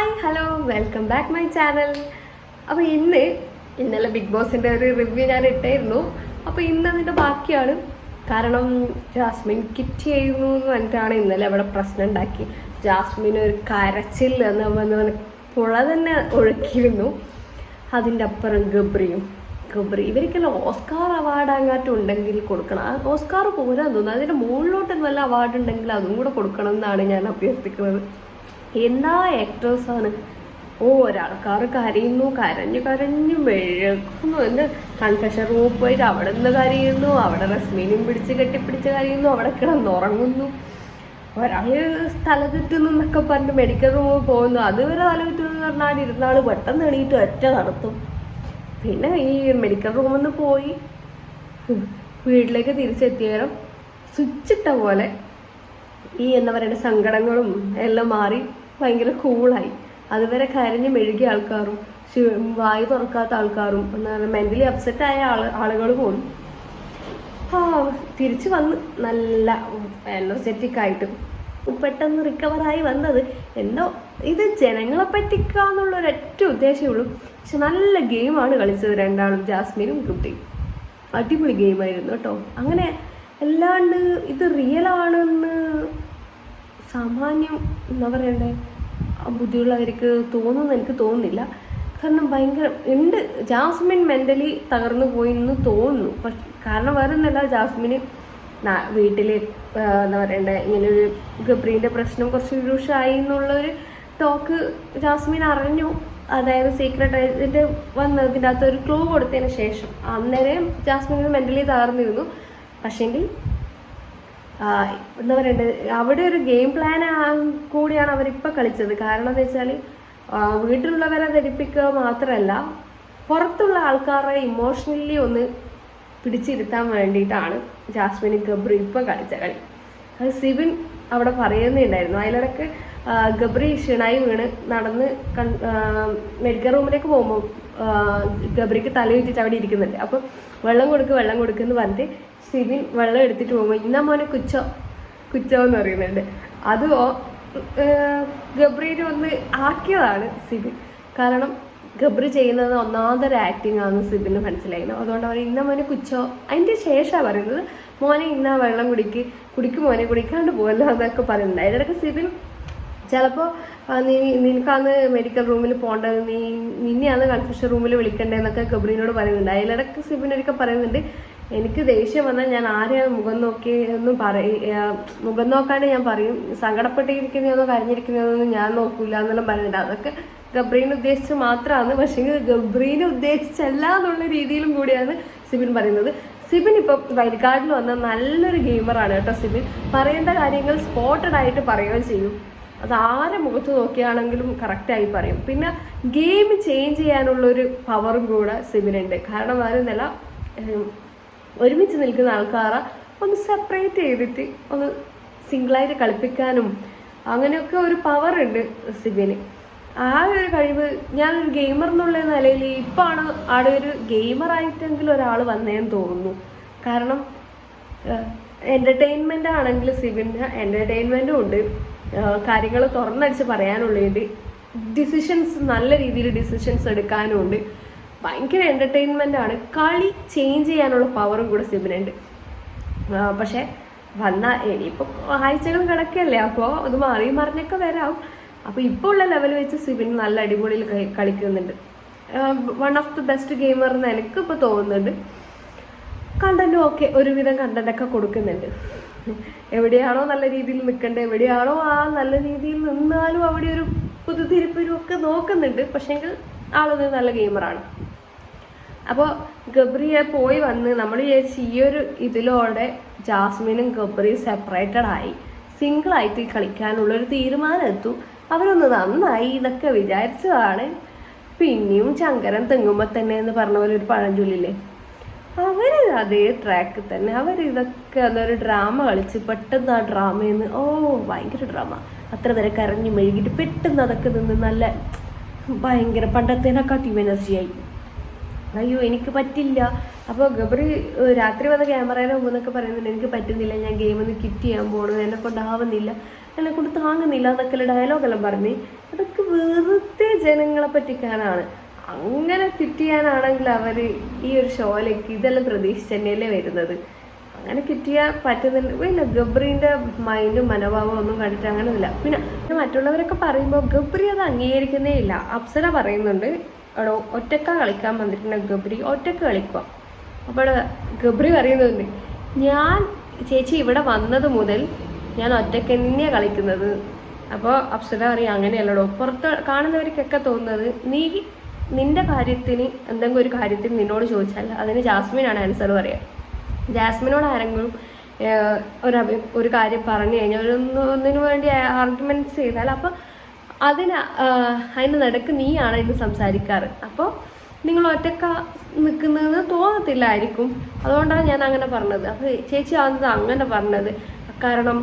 Hi hello welcome back my channel അപ്പോൾ ഇന്ന് ഇന്നലെ ബിഗ് ബോസിന്റെ ഒരു റിവ്യൂ ഞാൻ ഇട്ടായിരുന്നു. അപ്പോൾ ഇന്ന് അതിന്റെ ബാക്കിയാണ്. കാരണം ജാസ്മിൻ കിറ്റ് ചെയ്യുന്നു എന്ന് പറഞ്ഞിട്ടാണ് ഇന്നലെ അവിടെ പ്രശ്നം ഉണ്ടാക്കി. ജാസ്മിൻ ഒരു കരച്ചിൽ എന്ന് പറഞ്ഞ പുഴ തന്നെ ഒഴുക്കിയിരുന്നു. അതിന്റെ അപ്പുറം ഗബ്രിയും. ഗബ്രി ഇവർക്കെല്ലാം ഓസ്കാർ അവാർഡ് അങ്ങാറ്റും ഉണ്ടെങ്കിൽ കൊടുക്കണം. ആ ഓസ്കാർ പോരാ തോന്നുന്നു. അതിന്റെ മുകളിലോട്ട് നല്ല അവാർഡ് ഉണ്ടെങ്കിൽ അതും കൂടെ കൊടുക്കണം എന്നാണ് ഞാൻ അഭ്യർത്ഥിക്കുന്നത്. എന്താ ആക്ടേഴ്സാണ് ഓ ഒരാൾക്കാർ കരയുന്നു കരഞ്ഞു കരഞ്ഞു മെഴുക്കുന്നു എന്റെ കൺഫെഷൻ റൂമിൽ പോയിട്ട് അവിടെ നിന്ന് കരയുന്നു അവിടെ റസ്മീനും പിടിച്ച് കെട്ടിപ്പിടിച്ച് കരയുന്നു അവിടെ കിടന്നുറങ്ങുന്നു ഒരാൾ സ്ഥലത്തെത്തുന്നൊക്കെ പറഞ്ഞ് മെഡിക്കൽ റൂമിൽ പോകുന്നു. അതുവരെ തല തെറ്റുന്നു പറഞ്ഞാൽ ഇരുന്നാൾ പെട്ടെന്ന് എണീറ്റ് ഒറ്റ നടത്തും. പിന്നെ ഈ മെഡിക്കൽ റൂമിൽ നിന്ന് പോയി വീട്ടിലേക്ക് തിരിച്ചെത്തിയാലും സ്വിച്ചിട്ട പോലെ ഈ എന്താ പറയുക സങ്കടങ്ങളും എല്ലാം മാറി. ഭയങ്കര കൂളായി അതുവരെ കരഞ്ഞ് മെഴുകിയ ആൾക്കാരും വായി തുറക്കാത്ത ആൾക്കാരും പറയുക മെന്റലി അപ്സെറ്റ് ആയ ആൾ ആളുകൾ പോലും. ആ തിരിച്ചു വന്ന് നല്ല എനർജറ്റിക് ആയിട്ട് പെട്ടെന്ന് റിക്കവറായി വന്നത്. എന്തോ ഇത് ജനങ്ങളെ പറ്റിക്കാന്നുള്ള ഒരൊറ്റ ഉദ്ദേശമുള്ളൂ പക്ഷെ നല്ല ഗെയിമാണ് കളിച്ചത് രണ്ടാളും ജാസ്മിനും കുട്ടിയും അടിപൊളി ഗെയിമായിരുന്നു കേട്ടോ. അങ്ങനെ അല്ലാണ്ട് ഇത് റിയലാണെന്ന് സാമാന്യം എന്താ പറയണ്ടേ? ബുദ്ധിയുള്ളവർക്ക് തോന്നുന്നു എനിക്ക് തോന്നുന്നില്ല. കാരണം ഭയങ്കര ഉണ്ട്. ജാസ്മിൻ മെന്റലി തകർന്നു പോയി എന്ന് തോന്നുന്നു. പക്ഷെ കാരണം വേറെ ഒന്നല്ല ജാസ്മിന് വീട്ടിൽ എന്താ പറയണ്ടേ ഇങ്ങനെ ഒരു ഗബ്രീന്റെ പ്രശ്നം കുറച്ച് രൂക്ഷമായി എന്നുള്ളൊരു ടോക്ക് ജാസ്മിൻ അറിഞ്ഞു. അതായത് സീക്രട്ട് ഏജന്റ് വന്നതിന്റെ അകത്ത് ഒരു ക്ലൂ കൊടുത്തതിന് ശേഷം അന്നേരം ജാസ്മിൻ മെന്റലി തകർന്നിരുന്നു. പക്ഷേങ്കിൽ എന്താ പറയണ്ടത് അവിടെ ഒരു ഗെയിം പ്ലാൻ കൂടിയാണ് അവരിപ്പോൾ കളിച്ചത്. കാരണം എന്താ വെച്ചാൽ വീട്ടിലുള്ളവരെ ധരിപ്പിക്കുക മാത്രമല്ല പുറത്തുള്ള ആൾക്കാരെ ഇമോഷണലി ഒന്ന് പിടിച്ചിരുത്താൻ വേണ്ടിയിട്ടാണ് ജാസ്മിന് ഗബ്രി ഇപ്പം കളിച്ച കളി. അത് സിബിൻ അവിടെ പറയുന്നുണ്ടായിരുന്നു. അതിലിടക്ക് ഗബ്രി ഷിണായി വീണ് നടന്ന് കൺ മെഡിക്കൽ റൂമിലേക്ക് പോകുമ്പോൾ ഗബ്രിക്ക് തലയിട്ടിട്ട് അവിടെ ഇരിക്കുന്നുണ്ട്. അപ്പം വെള്ളം കൊടുക്ക് വെള്ളം കൊടുക്കുമെന്ന് പറഞ്ഞിട്ട് സിബിൻ വെള്ളം എടുത്തിട്ട് പോകുമ്പോൾ ഇന്ന മോനെ കുച്ചോ? കുച്ചോ എന്ന് പറയുന്നുണ്ട്. അത് ഗബ്രീനെ ഒന്ന് ആക്കിയതാണ് സിബിൻ കാരണം ഗബ്രി ചെയ്യുന്നത് ഒന്നാമതൊരു ആക്ടിങ് ആണെന്ന് സിബിന് മനസ്സിലായിരുന്നു. അതുകൊണ്ട് അവർ ഇന്ന മോനെ കുച്ചോ? അതിന്റെ ശേഷമാണ് പറയുന്നത്. മോനെ ഇന്ന വെള്ളം കുടിക്ക് കുടിക്ക് മോനെ കുടിക്കാണ്ട് പോകല്ലോ എന്നൊക്കെ പറയുന്നുണ്ട്. അതിനിടയ്ക്ക് സിബിൻ ചിലപ്പോൾ നീ നിനക്കാന്ന് മെഡിക്കൽ റൂമിൽ പോകേണ്ടത് നീ നിന്നെയാണ് കൺഫ്യൂഷൻ റൂമിൽ വിളിക്കേണ്ടതെന്നൊക്കെ ഗബ്രീനോട് പറയുന്നുണ്ട്. അതിലിടയ്ക്ക് സിബിനൊരിക്കൽ പറയുന്നുണ്ട് എനിക്ക് ദേഷ്യം വന്നാൽ ഞാൻ ആരെയാണ് മുഖം നോക്കി എന്നും പറയും മുഖം നോക്കാണ്ട് ഞാൻ പറയും സങ്കടപ്പെട്ടിരിക്കുന്നതെന്നോ കരഞ്ഞിരിക്കുന്നതെന്നോ ഞാൻ നോക്കൂല എന്നെല്ലാം പറയുന്നുണ്ട്. അതൊക്കെ ഗബ്രീനെ ഉദ്ദേശിച്ച് മാത്രമാണ് പക്ഷേ ഗബ്രീനെ ഉദ്ദേശിച്ചല്ല എന്നുള്ള രീതിയിലും കൂടിയാണ് സിബിൻ പറയുന്നത്. സിബിൻ ഇപ്പം കാർഡിൽ വന്ന നല്ലൊരു ഗെയിമറാണ് കേട്ടോ സിബിൻ. പറയേണ്ട കാര്യങ്ങൾ സ്പോട്ടഡ് ആയിട്ട് പറയുകയും ചെയ്യും. അത് ആരെ മുഖത്ത് നോക്കിയാണെങ്കിലും കറക്റ്റായി പറയും. പിന്നെ ഗെയിം ചേഞ്ച് ചെയ്യാനുള്ളൊരു പവറും കൂടെ സിബിനുണ്ട്. കാരണം വേറൊന്നല്ല ഉം, ഒരുമിച്ച് നിൽക്കുന്ന ആൾക്കാരെ ഒന്ന് സെപ്പറേറ്റ് ചെയ്തിട്ട് ഒന്ന് സിംഗിളായിട്ട് കളിപ്പിക്കാനും അങ്ങനെയൊക്കെ ഒരു പവർ ഉണ്ട് സിബിന്. ആ ഒരു കഴിവ് ഒരു ഗെയിമർ എന്നുള്ള നിലയിൽ ഇപ്പാണ് ആടെ ഒരു ഗെയിമറായിട്ടെങ്കിലും ഒരാൾ വന്നേന്ന് തോന്നുന്നു. കാരണം എന്റർടൈൻമെന്റ് ആണെങ്കിൽ സിബിന് എന്റർടൈൻമെന്റും ഉണ്ട്. കാര്യങ്ങൾ തുറന്നടിച്ച് പറയാനുള്ളത് ഡിസിഷൻസ് നല്ല രീതിയിൽ ഡിസിഷൻസ് എടുക്കാനും ഉണ്ട്. ഭയങ്കര എന്റർടൈൻമെന്റ് ആണ്. കളി ചേഞ്ച് ചെയ്യാനുള്ള പവറും കൂടെ സിബിനുണ്ട്. പക്ഷേ വന്ന ഇനിയിപ്പോൾ ആഴ്ചകൾ കിടക്കല്ലേ അപ്പോൾ അത് മാറി മറിഞ്ഞൊക്കെ വരാം അപ്പോൾ ഇപ്പോൾ ഉള്ള ലെവൽ വെച്ച് സിബിൻ നല്ല അടിപൊളിയിൽ കളിക്കുന്നുണ്ട്. One of the best gamer എന്ന് എനിക്ക് ഇപ്പോൾ തോന്നുന്നുണ്ട്. കണ്ടന്റും ഒക്കെ ഒരുവിധം കണ്ടന്റൊക്കെ കൊടുക്കുന്നുണ്ട്. എവിടെയാണോ നല്ല രീതിയിൽ നിൽക്കേണ്ടത് എവിടെയാണോ ആ നല്ല രീതിയിൽ നിന്നാലും അവിടെ ഒരു പുതുതിരിപ്പിനും ഒക്കെ നോക്കുന്നുണ്ട്. പക്ഷേങ്കിൽ ആളൊരു നല്ല ഗെയിമറാണ് അപ്പോൾ ഗബ്രിയെ പോയി വന്ന് നമ്മൾ വിചാരിച്ച് ഈ ഒരു ഇതിലൂടെ ജാസ്മിനും ഗബ്രിയും സെപ്പറേറ്റഡ് ആയി. സിംഗിളായിട്ട് കളിക്കാനുള്ളൊരു തീരുമാനം എത്തു അവരൊന്ന് നന്നായി ഇതൊക്കെ വിചാരിച്ചതാണ്. പിന്നെയും ചങ്കരൻ തെങ്ങുമ്പോൾ തന്നെ എന്ന് പറഞ്ഞ പോലെ ഒരു പഴഞ്ചൊല്ലില്ലേ? അവർ അതേ ട്രാക്ക് തന്നെ. അവർ ഇതൊക്കെ അതൊരു ഡ്രാമ കളിച്ച് പെട്ടെന്ന് ആ ഡ്രാമയിൽ നിന്ന് ഓ ഭയങ്കര ഡ്രാമ അത്ര നേരം കരഞ്ഞു മെഴുകിയിട്ട് പെട്ടെന്ന് അതൊക്കെ നിന്ന് നല്ല ഭയങ്കര പണ്ടത്തേനെക്കാട്ടിയും എനർജിയായി അയ്യോ എനിക്ക് പറ്റില്ല. അപ്പോൾ ഗബർ രാത്രി വന്ന ക്യാമറയുടെ മുമ്പ് പറയുന്നുണ്ട് എനിക്ക് പറ്റുന്നില്ല ഞാൻ ഗെയിം ഒന്ന് കിറ്റ് ചെയ്യാൻ പോകണം എന്നെ കൊണ്ടാവുന്നില്ല എന്നെ കൊണ്ട് താങ്ങുന്നില്ല എന്നൊക്കെ ഡയലോഗെല്ലാം പറഞ്ഞ് അതൊക്കെ വെറുതെ ജനങ്ങളെ പറ്റിക്കാനാണ്. അങ്ങനെ ഫിറ്റ് ചെയ്യാനാണെങ്കിൽ അവർ ഈ ഒരു ഷോയിലേക്ക് ഇതെല്ലാം പ്രതീക്ഷിച്ച് തന്നെയല്ലേ വരുന്നത്. അങ്ങനെ കിട്ടിയാൽ പറ്റുന്നില്ല. പിന്നെ ഗബ്രീന്റെ മൈൻഡും മനോഭാവവും ഒന്നും കണ്ടിട്ട് അങ്ങനെ ഇല്ല പിന്നെ മറ്റുള്ളവരൊക്കെ പറയുമ്പോൾ ഗബ്രി അത് അംഗീകരിക്കുന്നേ ഇല്ല. അപ്സര പറയുന്നുണ്ട് എടോ ഒറ്റക്ക കളിക്കാൻ വന്നിട്ടുണ്ട് ഗബ്രി ഒറ്റക്ക കളിക്കുക അപ്പോൾ ഗബ്രി പറയുന്നുണ്ട് ഞാൻ ചേച്ചി ഇവിടെ വന്നത് മുതൽ ഞാൻ ഒറ്റയ്ക്ക് തന്നെയാണ് കളിക്കുന്നത്. അപ്പോൾ അപ്സര പറയും അങ്ങനെയല്ലടോ പുറത്ത് കാണുന്നവർക്കൊക്കെ തോന്നുന്നത് നീ നിന്റെ കാര്യത്തിന് എന്തെങ്കിലും ഒരു കാര്യത്തിന് നിന്നോട് ചോദിച്ചാൽ അതിന് ജാസ്മിനാണ് ആൻസർ പറയുക. ജാസ്മിനോട് ആരെങ്കിലും ഒരു ഒരു കാര്യം പറഞ്ഞു കഴിഞ്ഞാൽ ഒരു വേണ്ടി ആർഗ്യുമെന്റ്സ് ചെയ്താൽ അപ്പോൾ അതിന് അതിന് നടക്ക് നീയാണ് ഇത് സംസാരിക്കാറ്. അപ്പോൾ നിങ്ങൾ ഒറ്റക്ക നിൽക്കുന്നതെന്ന് തോന്നത്തില്ലായിരിക്കും. അതുകൊണ്ടാണ് ഞാൻ അങ്ങനെ പറഞ്ഞത്. അപ്പോൾ ചേച്ചി ആവുന്നത് അങ്ങനെ പറഞ്ഞത്. കാരണം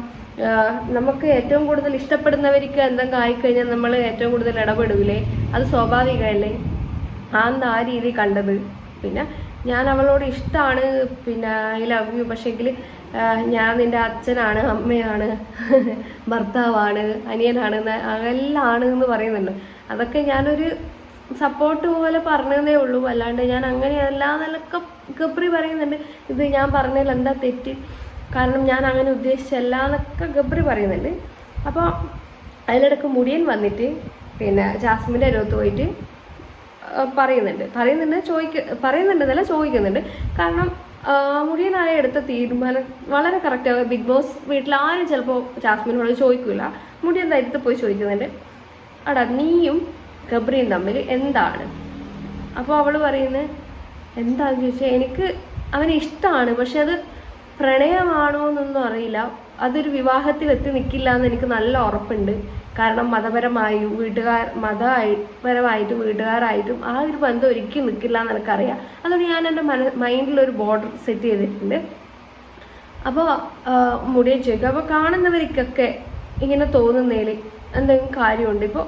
നമുക്ക് ഏറ്റവും കൂടുതൽ ഇഷ്ടപ്പെടുന്നവർക്ക് എന്തെങ്കിലും ആയിക്കഴിഞ്ഞാൽ നമ്മൾ ഏറ്റവും കൂടുതൽ ഇടപെടൂലേ? അത് സ്വാഭാവികമല്ലേ? ആന്ന് ആ രീതി കണ്ടത്. പിന്നെ ഞാൻ അവളോട് ഇഷ്ടമാണ് പിന്നെ ഐ ലവ് യു പക്ഷേങ്കിൽ ഞാൻ നിന്റെ അച്ഛനാണ് അമ്മയാണ് ഭർത്താവാണ് അനിയനാണ് അതെല്ലാം എന്ന് പറയുന്നുണ്ട്. അതൊക്കെ ഞാനൊരു സപ്പോർട്ട് പോലെ പറഞ്ഞതേ ഉള്ളൂ. അല്ലാണ്ട് ഞാൻ അങ്ങനെ അങ്ങനെയല്ല എന്നൊക്കെ ഗബ്രി പറയുന്നുണ്ട്. ഇത് ഞാൻ പറഞ്ഞതിൽ എന്താ തെറ്റ്? കാരണം ഞാൻ അങ്ങനെ ഉദ്ദേശിച്ചല്ല എന്നൊക്കെ ഗബ്രി പറയുന്നുണ്ട്. അപ്പോൾ അതിലിടക്ക് മുടിയൻ വന്നിട്ട് പിന്നെ ജാസ്മിന്റെ അരുവത്ത് പോയിട്ട് പറയുന്നുണ്ട്. പറയുന്നുണ്ട് ചോദിക്ക പറയുന്നുണ്ടെന്നല്ല ചോദിക്കുന്നുണ്ട്. കാരണം മുടിയനായ എടുത്ത തീരുമാനം വളരെ കറക്റ്റ് ബിഗ് ബോസ് വീട്ടിൽ ആരും ചിലപ്പോൾ ജാസ്മിനോട് ചോദിക്കില്ല മുടിയൻ ധൈര്യത്തിൽ പോയി ചോദിക്കുന്നുണ്ട്? അടാ നീയും ഗബ്രിയും തമ്മിൽ എന്താണ്? അപ്പോൾ അവൾ പറയുന്നത് എന്താണെന്ന് ചോദിച്ചാൽ എനിക്ക് അവനെ ഇഷ്ടമാണ് പക്ഷെ അത് പ്രണയമാണോ എന്നൊന്നും അറിയില്ല. അതൊരു വിവാഹത്തിൽ എത്തി നിൽക്കില്ല എന്ന് എനിക്ക് നല്ല ഉറപ്പുണ്ട്. കാരണം മതപരമായി വീട്ടുകാർ മതപരമായിട്ടും വീട്ടുകാരായിട്ടും ആ ഒരു ബന്ധം ഒരിക്കലും നിൽക്കില്ല എന്ന് എനിക്കറിയാം. അതുകൊണ്ട് ഞാൻ എന്റെ മന മൈൻഡിൽ ഒരു ബോർഡർ സെറ്റ് ചെയ്തിട്ടുണ്ട്. അപ്പോൾ മുടിയെ ചോദിക്കും അപ്പോൾ കാണുന്നവർക്കൊക്കെ ഇങ്ങനെ തോന്നുന്നതിൽ എന്തെങ്കിലും കാര്യമുണ്ട്? ഇപ്പോൾ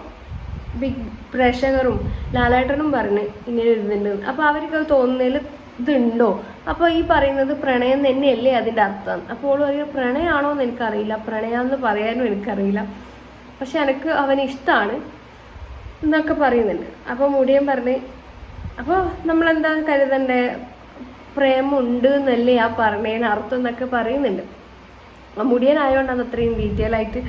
ബിഗ് പ്രേക്ഷകരും ലാലേട്ടനും പറഞ്ഞ് ഇങ്ങനെ ഇരുന്നുണ്ട് അപ്പോൾ അവർക്ക് അത് തോന്നുന്നതിൽ ഇതുണ്ടോ? അപ്പോൾ ഈ പറയുന്നത് പ്രണയം തന്നെയല്ലേ അതിന്റെ അർത്ഥം? അപ്പോൾ പറയും പ്രണയമാണോ എന്ന് എനിക്കറിയില്ല. പ്രണയം എന്ന് പറയാനും എനിക്കറിയില്ല. പക്ഷെ എനിക്ക് അവന് ഇഷ്ടമാണ് എന്നൊക്കെ പറയുന്നുണ്ട്. അപ്പോൾ മുടിയൻ പറഞ്ഞ് അപ്പോൾ നമ്മളെന്താ കരുതണ്ടേ? പ്രേമുണ്ട് എന്നല്ലേ ആ പറഞ്ഞതിന് അർത്ഥം എന്നൊക്കെ പറയുന്നുണ്ട്. ആ മുടിയനായതുകൊണ്ടാണ് അത്രയും ഡീറ്റെയിൽ ആയിട്ട്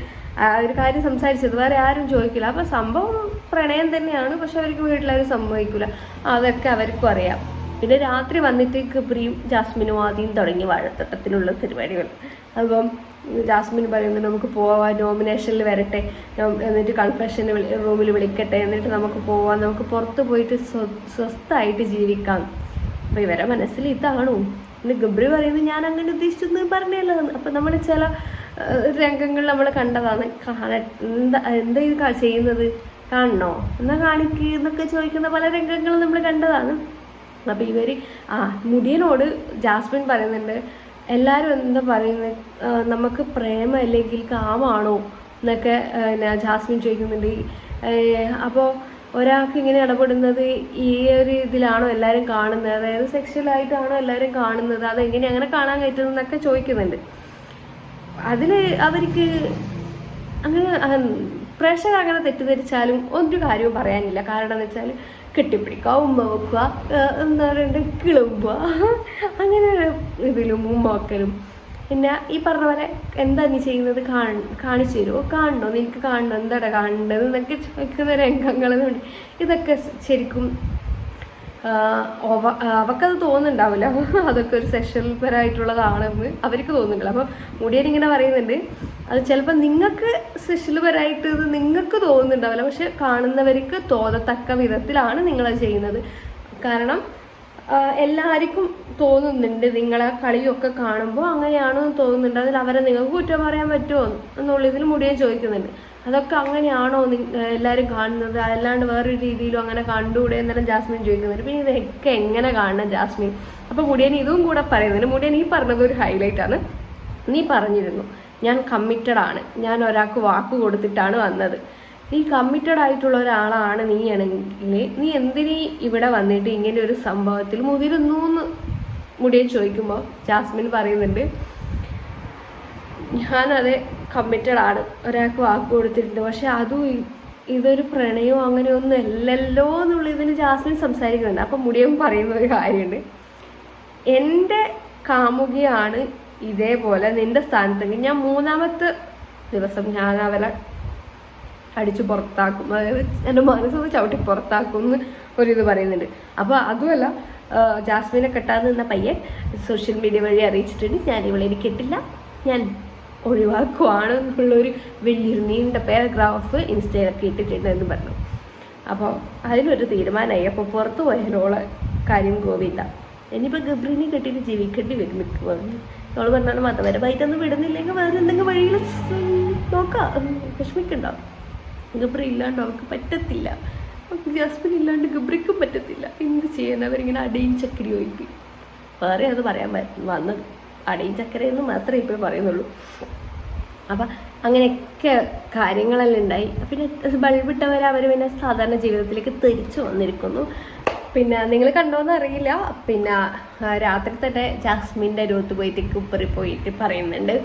ഒരു കാര്യം സംസാരിച്ചത്. വേറെ ആരും ചോദിക്കില്ല. അപ്പോൾ സംഭവം പ്രണയം തന്നെയാണ്. പക്ഷെ അവർക്ക് വീട്ടിലവർ സമ്മതിക്കില്ല അതൊക്കെ അവർക്കും അറിയാം. പിന്നെ രാത്രി വന്നിട്ട് ഗബ്രിയും ജാസ്മിനും ആദ്യം തുടങ്ങി വാഴത്തോട്ടത്തിലുള്ള പരിപാടികൾ. അപ്പം ജാസ്മിൻ പറയുന്നത് നമുക്ക് പോവാം നോമിനേഷനിൽ വരട്ടെ. എന്നിട്ട് കൺഫെഷൻ റൂമിൽ വിളിക്കട്ടെ. എന്നിട്ട് നമുക്ക് പോവാം. നമുക്ക് പുറത്ത് പോയിട്ട് സ്വ- സ്വസ്ഥമായിട്ട് ജീവിക്കാം. അപ്പോൾ ഇവരെ മനസ്സിൽ ഇതാണോ. പിന്നെ ഗബ്രി പറയുന്നത് ഞാൻ അങ്ങനെ ഉദ്ദേശിച്ചെന്ന് പറഞ്ഞല്ലോ. അപ്പം നമ്മൾ ചില രംഗങ്ങൾ നമ്മൾ കണ്ടതാണ്. കാണ എന്താ എന്താ ഇത് ചെയ്യുന്നത്? കാണണോ? എന്നാ കാണിക്കുക എന്നൊക്കെ ചോദിക്കുന്ന പല രംഗങ്ങളും നമ്മൾ കണ്ടതാണ്. അപ്പം ഇവർ ആ മുടിയനോട് ജാസ്മിൻ പറയുന്നുണ്ട് എല്ലാവരും എന്താ പറയുന്നത് നമുക്ക് പ്രേമം അല്ലെങ്കിൽ കാമാണോ എന്നൊക്കെ എന്നാ ജാസ്മിൻ ചോദിക്കുന്നുണ്ട്. അപ്പോൾ ഒരാൾക്ക് ഇങ്ങനെ ഇടപെടുന്നത് ഈ ഒരു ഇതിലാണോ എല്ലാവരും കാണുന്നത്? അതായത് സെക്ഷലായിട്ടാണോ എല്ലാവരും കാണുന്നത്? അതെങ്ങനെ അങ്ങനെ കാണാൻ പറ്റുന്നതെന്നൊക്കെ ചോദിക്കുന്നുണ്ട്. അതിൽ അവർക്ക് അങ്ങനെ പ്രേക്ഷകർ അങ്ങനെ തെറ്റിദ്ധരിച്ചാലും ഒരു കാര്യവും പറയാനില്ല. കാരണം എന്ന് വെച്ചാൽ കെട്ടിപ്പിടിക്കുക ഉമ്മ വെക്കുക എന്താ പറയണ്ടത് കിളുമ്പുക അങ്ങനെ ഇതിലും ഉമ്മ വെക്കലും പിന്നെ ഈ പറഞ്ഞ പോലെ എന്താ നീ ചെയ്യുന്നത്? കാണ കാണിച്ചു തരുമോ കാണണോ? നിനക്ക് കാണണോ? എന്താടാ കാണേണ്ടത്? എന്നൊക്കെ ചോദിക്കുന്ന രംഗങ്ങളുണ്ട് ഇതൊക്കെ ശരിക്കും അവക്കത് തോന്നുന്നുണ്ടാവില്ല. അതൊക്കെ ഒരു സെക്ഷൽ പരമായിട്ടുള്ളതാണെന്ന് അവർക്ക് തോന്നുന്നില്ല അപ്പം മുടിയൻ ഇങ്ങനെ പറയുന്നുണ്ട്. അത് ചിലപ്പോൾ നിങ്ങൾക്ക് സെക്ഷൽ പരമായിട്ട് ഇത് നിങ്ങൾക്ക് തോന്നുന്നുണ്ടാവില്ല. പക്ഷെ കാണുന്നവർക്ക് തോന്നത്തക്ക വിധത്തിലാണ് നിങ്ങളത് ചെയ്യുന്നത്. കാരണം എല്ലാവർക്കും തോന്നുന്നുണ്ട്. നിങ്ങളെ കളിയൊക്കെ കാണുമ്പോൾ അങ്ങനെയാണോ എന്ന് തോന്നുന്നുണ്ട്. അതിൽ അവരെ നിങ്ങൾക്ക് കുറ്റം പറയാൻ പറ്റുമോ എന്നുള്ളതിൽ മുടിയൻ ചോദിക്കുന്നുണ്ട്. അതൊക്കെ അങ്ങനെയാണോ എല്ലാവരും കാണുന്നത്? അല്ലാണ്ട് വേറൊരു രീതിയിലും അങ്ങനെ കണ്ടുകൂടെ എന്നാലും ജാസ്മിൻ ചോദിക്കുന്നുണ്ട്. പിന്നെ ഇതൊക്കെ എങ്ങനെ കാണണം ജാസ്മിൻ? അപ്പോൾ മുടിയൻ ഇതും കൂടെ പറയുന്നുണ്ട്. മുടിയൻ ഈ പറഞ്ഞത് ഒരു ഹൈലൈറ്റ് ആണ്. നീ പറഞ്ഞിരുന്നു ഞാൻ കമ്മിറ്റഡ് ആണ്. ഞാൻ ഒരാൾക്ക് വാക്ക് കൊടുത്തിട്ടാണ് വന്നത്. നീ കമ്മിറ്റഡ് ആയിട്ടുള്ള ഒരാളാണ് നീ ആണെങ്കിൽ നീ എന്തിനീ ഇവിടെ വന്നിട്ട് ഇങ്ങനെ ഒരു സംഭവത്തിൽ മുതിരുന്നു എന്ന് മുടിയൻ ചോദിക്കുമ്പോൾ ജാസ്മിൻ പറയുന്നുണ്ട്. ഞാനത് കമ്മിറ്റഡ് ആണ്. ഒരാൾക്ക് വാക്ക് കൊടുത്തിട്ടുണ്ട്. പക്ഷെ അതും ഇതൊരു പ്രണയമോ അങ്ങനെയൊന്നും അല്ലല്ലോ എന്നുള്ള ഇതിന് ജാസ്മിൻ സംസാരിക്കുന്നുണ്ട്. അപ്പം മുടിയൻ പറയുന്ന ഒരു കാര്യമുണ്ട്. എന്റെ കാമുകിയാണ് ഇതേപോലെ നിന്റെ സ്ഥാനത്തെങ്കിൽ ഞാൻ മൂന്നാമത്തെ ദിവസം ഞാൻ അവരെ അടിച്ചു പുറത്താക്കും. അതായത് എന്റെ മനസ്സൊന്ന് ചവിട്ടി പുറത്താക്കും എന്ന് ഒരിത് പറയുന്നുണ്ട്. അപ്പോൾ അതുമല്ല ജാസ്മിനെ കെട്ടാതെ നിന്ന പയ്യൻ സോഷ്യൽ മീഡിയ വഴി അറിയിച്ചിട്ടുണ്ട്. ഞാൻ ഇവളെ കെട്ടില്ല. ഞാൻ ഒഴിവാക്കുവാണ് എന്നുള്ളൊരു വലിയൊരു നീണ്ട പാരഗ്രാഫ് ഇൻസ്റ്റയിലൊക്കെ ഇട്ടിട്ടുണ്ട് എന്ന് പറഞ്ഞു. അപ്പോൾ അതിനൊരു തീരുമാനമായി. അപ്പോൾ പുറത്ത് പോയാലോളെ കാര്യം ഗോവിന്ദ. ഇനിയിപ്പോൾ ഗബ്രീനെ കെട്ടിയിട്ട് ജീവിക്കേണ്ടി വരും മിക്കവാറും. അവൾ പറഞ്ഞാൽ മതപരമായിട്ടൊന്നും വിടുന്നില്ലെങ്കിൽ വേറെ എന്തെങ്കിലും വഴിയിൽ നോക്കാം. വിഷമിക്കണ്ടാവും ഗബ്രി ഇല്ലാണ്ട് അവൾക്ക് പറ്റത്തില്ല. ജാസ്മിൻ ഇല്ലാണ്ട് ഗബ്രിക്കും പറ്റത്തില്ല. എന്ത് ചെയ്യാൻ അവരിങ്ങനെ അടയും ചക്കരി ഒഴിപ്പി വേറെ അത് പറയാൻ വന്നത് അടയും ചക്കര എന്ന് മാത്രമേ ഇപ്പോൾ പറയുന്നുള്ളൂ. അപ്പം അങ്ങനെയൊക്കെ കാര്യങ്ങളെല്ലാം ഉണ്ടായി. പിന്നെ ബൾബിട്ടവർ അവർ പിന്നെ സാധാരണ ജീവിതത്തിലേക്ക് തിരിച്ചു വന്നിരിക്കുന്നു. പിന്നെ നിങ്ങൾ കണ്ടോന്ന് അറിയില്ല. പിന്നെ രാത്രി തന്നെ ജാസ്മിന്റെ രൂപത്ത് പോയിട്ട് കുപ്പറി പോയിട്ട് പറയുന്നുണ്ട്.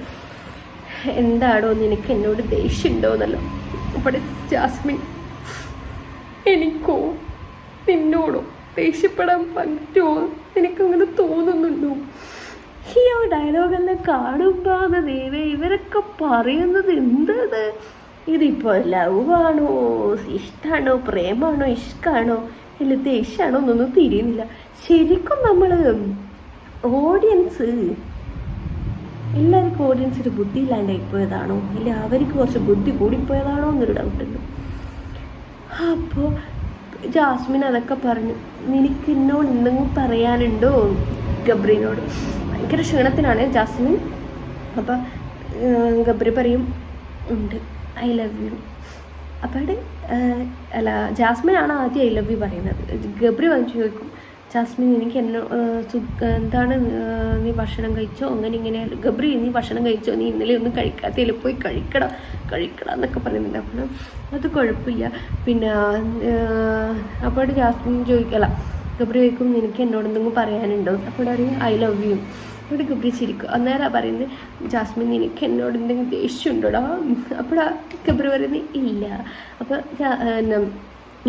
എന്താടോ നിനക്ക് എന്നോട് ദേഷ്യമുണ്ടോ എന്നല്ലോ. അപ്പോൾ ജാസ്മിൻ എനിക്കോ നിന്നോടോ ദേഷ്യപ്പെടാൻ പറ്റുമോ നിനക്കങ്ങനെ തോന്നുന്നുണ്ടോ? ഈ ആ എന്നെ കാണുമ്പോൾ ദൈവേ ഇവരൊക്കെ പറയുന്നത് എന്തത് ഇതിപ്പോൾ ലവ് ആണോ ഇഷ്ടമാണോ പ്രേമാണോ ഇഷ്കാണോ ഇല്ല ദേഷ്യമാണോ എന്നൊന്നും തിരിയുന്നില്ല. ശരിക്കും നമ്മൾ ഓഡിയൻസ് എല്ലാവർക്കും ഓഡിയൻസിന് ബുദ്ധി ഇല്ലാണ്ടായി പോയതാണോ? ഇല്ല അവർക്ക് കുറച്ച് ബുദ്ധി കൂടിപ്പോയതാണോ എന്നൊരു ഡൗട്ടുണ്ട് അപ്പോൾ ജാസ്മിൻ അതൊക്കെ പറഞ്ഞു നിനക്ക് എന്നോട് എന്തെങ്കിലും പറയാനുണ്ടോ? ഗബ്രീനോട്. ഭയങ്കര ക്ഷീണത്തിലാണ് ജാസ്മിൻ. അപ്പം ഗബ്രി പറയും ഉണ്ട് ഐ ലവ് യു അപ്പോൾ അല്ല ജാസ്മിൻ ആണ് ആദ്യം ഐ ലവ് യു പറയുന്നത്. ഗബ്രി വന്ന് ചോദിക്കും ജാസ്മിൻ എനിക്ക് എന്നോ എന്താണ് നീ ഭക്ഷണം കഴിച്ചോ? അങ്ങനെ ഇങ്ങനെ ഗബ്രി നീ ഭക്ഷണം കഴിച്ചോ? നീ ഇന്നലെ ഒന്നും കഴിക്കാത്തതിൽ പോയി കഴിക്കണം കഴിക്കണം എന്നൊക്കെ പറയുന്നുണ്ട്. അപ്പം അത് കുഴപ്പമില്ല. പിന്നെ അപ്പോൾ ജാസ്മിൻ ചോദിക്കല ഗബ്രി ചോദിക്കും നിനക്ക് എന്നോട് എന്തെങ്കിലും പറയാനുണ്ടോ? അപ്പോൾ പറയും ഐ ലവ് യു ഇവിടെ ഗബ്രി ചിരിക്കും അന്നേരം പറയുന്നത് ജാസ്മിൻ നിനക്ക് എന്നോട് എന്തെങ്കിലും ദേഷ്യമുണ്ടോടാ? അപ്പോഴാ ഗബ്രി പറയുന്നത് ഇല്ല. അപ്പോൾ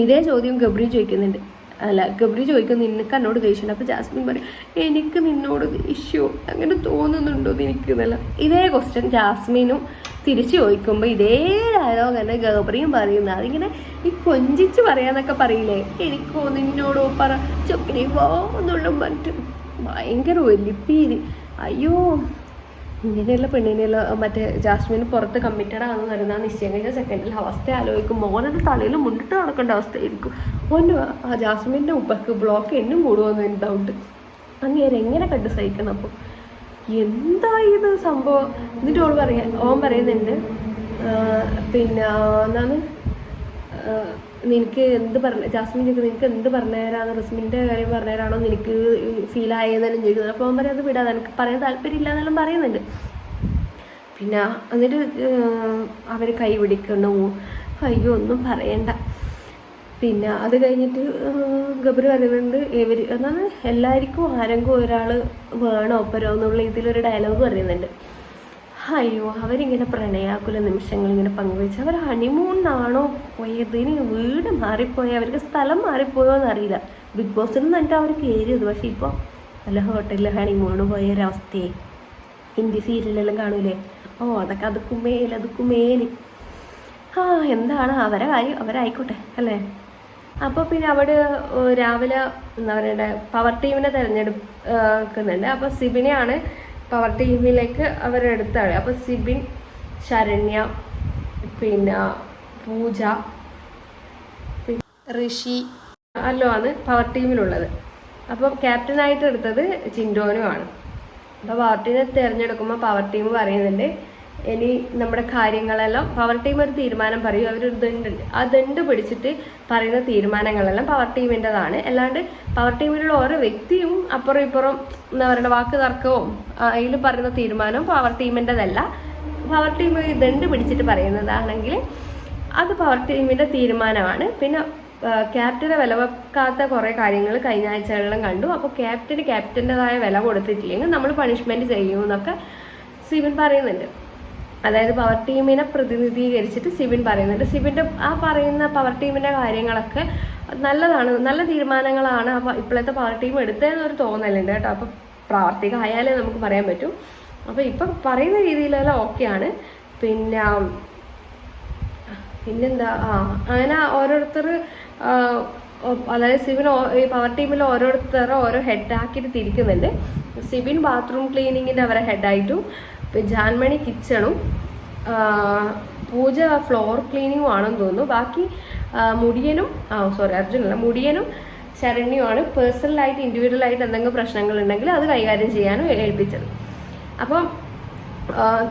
ഇതേ ചോദ്യം ഗബ്രി ചോദിക്കുന്നുണ്ട്. അല്ല ഗബ്രി ചോദിക്കും നിനക്ക് എന്നോട് ദേഷ്യമുണ്ട്? അപ്പോൾ ജാസ്മിൻ പറയും എനിക്ക് നിന്നോട് ദേഷ്യമോ അങ്ങനെ തോന്നുന്നുണ്ടോ നിനക്ക് എന്നല്ല. ഇതേ ക്വസ്റ്റ്യൻ ജാസ്മിനും തിരിച്ചു ചോദിക്കുമ്പോൾ ഇതേ ഡയലോഗ് തന്നെ ഗബ്രിയും പറയുന്നത്. അതിങ്ങനെ ഈ കൊഞ്ചിച്ച് പറയാന്നൊക്കെ പറയില്ലേ? എനിക്കോ നിന്നോടോ പറ. ചൊക്കിനി വോ എന്നുള്ളും പറഞ്ഞിട്ട്. ഭയങ്കര ഒലിപ്പീര് അയ്യോ ഇങ്ങനെയുള്ള പെണ്ണിനെയുള്ള മറ്റേ ജാസ്മിന് പുറത്ത് കമ്മിറ്റഡ് ആണെന്ന് വരുന്ന നിശ്ചയം കഴിഞ്ഞ സെക്കൻഡിൽ അവസ്ഥ ആലോചിക്കും. മോനൊരു തലയിൽ മുന്നിട്ട് നടക്കേണ്ട അവസ്ഥയായിരിക്കും. ഓന്റെ ആ ജാസ്മിന്റെ ഉപ്പക്ക് ബ്ലോക്ക് എന്നും കൂടുമെന്ന് എനിക്ക് ഡൗട്ട് അങ്ങേരെ എങ്ങനെ കണ്ട് സഹിക്കണം അപ്പോൾ എന്താ ഇത് സംഭവം? എന്നിട്ട് ഓൾ പറയാ ഓൻ പറയുന്നുണ്ട് പിന്നെ എന്താണ് ആ, നിനക്ക് എന്ത് പറഞ്ഞ ജാസ്മിൻ ചോദിക്കും നിനക്ക് എന്ത് പറഞ്ഞുതരാന്ന് റസ്മിന്റെ കാര്യം പറഞ്ഞുതരാണോ നിനക്ക് ഫീൽ ആയതെന്നെല്ലാം ചോദിക്കുന്നത് അപ്പോൾ അവൻ അത് വിടാതെ എനിക്ക് പറയാൻ താല്പര്യമില്ല എന്നെല്ലാം പറയുന്നുണ്ട്. പിന്നെ എന്നിട്ട് അവർ കൈ പിടിക്കണു അയ്യോ ഒന്നും പറയണ്ട. പിന്നെ അത് കഴിഞ്ഞിട്ട് ഗബർ പറയുന്നുണ്ട് ഇവർ എന്നാൽ എല്ലാവർക്കും ആരെങ്കിലും ഒരാൾ വേണോ ഒപ്പരോ എന്നുള്ള ഇതിലൊരു ഡയലോഗ് പറയുന്നുണ്ട്. അയ്യോ അവരിങ്ങനെ പ്രണയാകുല നിമിഷങ്ങൾ ഇങ്ങനെ പങ്കുവെച്ച് അവർ ഹണിമൂണിനാണോ പോയത്? ഇനി വീട് മാറിപ്പോയ അവർക്ക് സ്ഥലം മാറിപ്പോയോ എന്നറിയില്ല. ബിഗ് ബോസിൽ നിന്ന് എന്നിട്ട് അവർ കയറിയത്. പക്ഷെ ഇപ്പോൾ നല്ല ഹോട്ടലിൽ ഹണിമൂണിന് പോയ ഒരവസ്ഥയെ ഹിന്ദി സീരിയലെല്ലാം കാണൂലേ? ഓ അതൊക്കെ അതുക്കും മേൽ അതുക്കും മേൽ. ആ എന്താണ്? അവരെ കാര്യം അവരായിക്കോട്ടെ അല്ലേ? അപ്പോൾ പിന്നെ അവിടെ രാവിലെ എന്താ പറയുക പവർ ടീമിനെ തിരഞ്ഞെടുക്കുന്നുണ്ട് അപ്പോൾ സിബിനെയാണ് പവർ ടീമിലേക്ക് അവരെടുത്ത എടുത്താണ്. അപ്പോൾ സിബിൻ ശരണ്യ പിന്നെ പൂജ ഋഷി അല്ലോ ആണ് പവർ ടീമിലുള്ളത് അപ്പോൾ ക്യാപ്റ്റനായിട്ട് എടുത്തത് ചിൻഡോനുമാണ് അപ്പോൾ പവർ ടീമിനെ തിരഞ്ഞെടുക്കുമ്പോൾ പവർ ടീം പറയുന്നുണ്ട് ഇനി നമ്മുടെ കാര്യങ്ങളെല്ലാം പവർ ടീം ഒരു തീരുമാനം പറയും. അവരൊരു ദണ്ടുണ്ട് ആ ദണ്ട് പിടിച്ചിട്ട് പറയുന്ന തീരുമാനങ്ങളെല്ലാം പവർ ടീമിന്റെതാണ് അല്ലാണ്ട് പവർ ടീമിലുള്ള ഓരോ വ്യക്തിയും അപ്പുറം ഇപ്പുറം എന്താ പറയുക വാക്ക് തർക്കവും അതിൽ പറയുന്ന തീരുമാനവും പവർ ടീമിന്റെതല്ല പവർ ടീം ഈ ദണ്ട് പിടിച്ചിട്ട് പറയുന്നതാണെങ്കിൽ അത് പവർ ടീമിന്റെ തീരുമാനമാണ്. പിന്നെ ക്യാപ്റ്റനെ വില വെക്കാത്ത കുറേ കാര്യങ്ങൾ കഴിഞ്ഞ ആഴ്ചകളിലും കണ്ടു. അപ്പോൾ ക്യാപ്റ്റന് ക്യാപ്റ്റന്റെതായ വില കൊടുത്തിട്ടില്ലെങ്കിൽ നമ്മൾ പണിഷ്മെന്റ് ചെയ്യും എന്നൊക്കെ പറയുന്നുണ്ട്. അതായത് പവർ ടീമിനെ പ്രതിനിധീകരിച്ചിട്ട് സിബിൻ പറയുന്നുണ്ട്. സിബിന്റെ ആ പറയുന്ന പവർ ടീമിന്റെ കാര്യങ്ങളൊക്കെ നല്ലതാണ് നല്ല തീരുമാനങ്ങളാണ് ഇപ്പോഴത്തെ പവർ ടീം എടുത്തതെന്നൊരു തോന്നലുണ്ട് കേട്ടോ. അപ്പോൾ പ്രാവർത്തികമായാലേ നമുക്ക് പറയാൻ പറ്റും. അപ്പോൾ ഇപ്പം പറയുന്ന രീതിയിലെല്ലാം ഓക്കെയാണ്. പിന്നെ പിന്നെന്താ? ആ അങ്ങനെ ഓരോരുത്തർ അതായത് സിബിൻ ഈ പവർ ടീമിൽ ഓരോരുത്തരെ ഓരോ ഹെഡാക്കിയിട്ട് തിരിക്കുന്നുണ്ട്. സിബിൻ ബാത്റൂം ക്ലീനിങ്ങിന്റെ അവരെ ഹെഡായിട്ടും ജാൻമണി കിച്ചണും പൂജ ഫ്ലോർ ക്ലീനിങ്ങും ആണെന്ന് തോന്നുന്നു. ബാക്കി മുടിയനും ആ സോറി അർജുനല്ല മുടിയനും ശരണ്യുമാണ് പേഴ്സണലായിട്ട് ഇൻഡിവിജ്വലായിട്ട് എന്തെങ്കിലും പ്രശ്നങ്ങളുണ്ടെങ്കിൽ അത് കൈകാര്യം ചെയ്യാനും ഏൽപ്പിച്ചത്. അപ്പം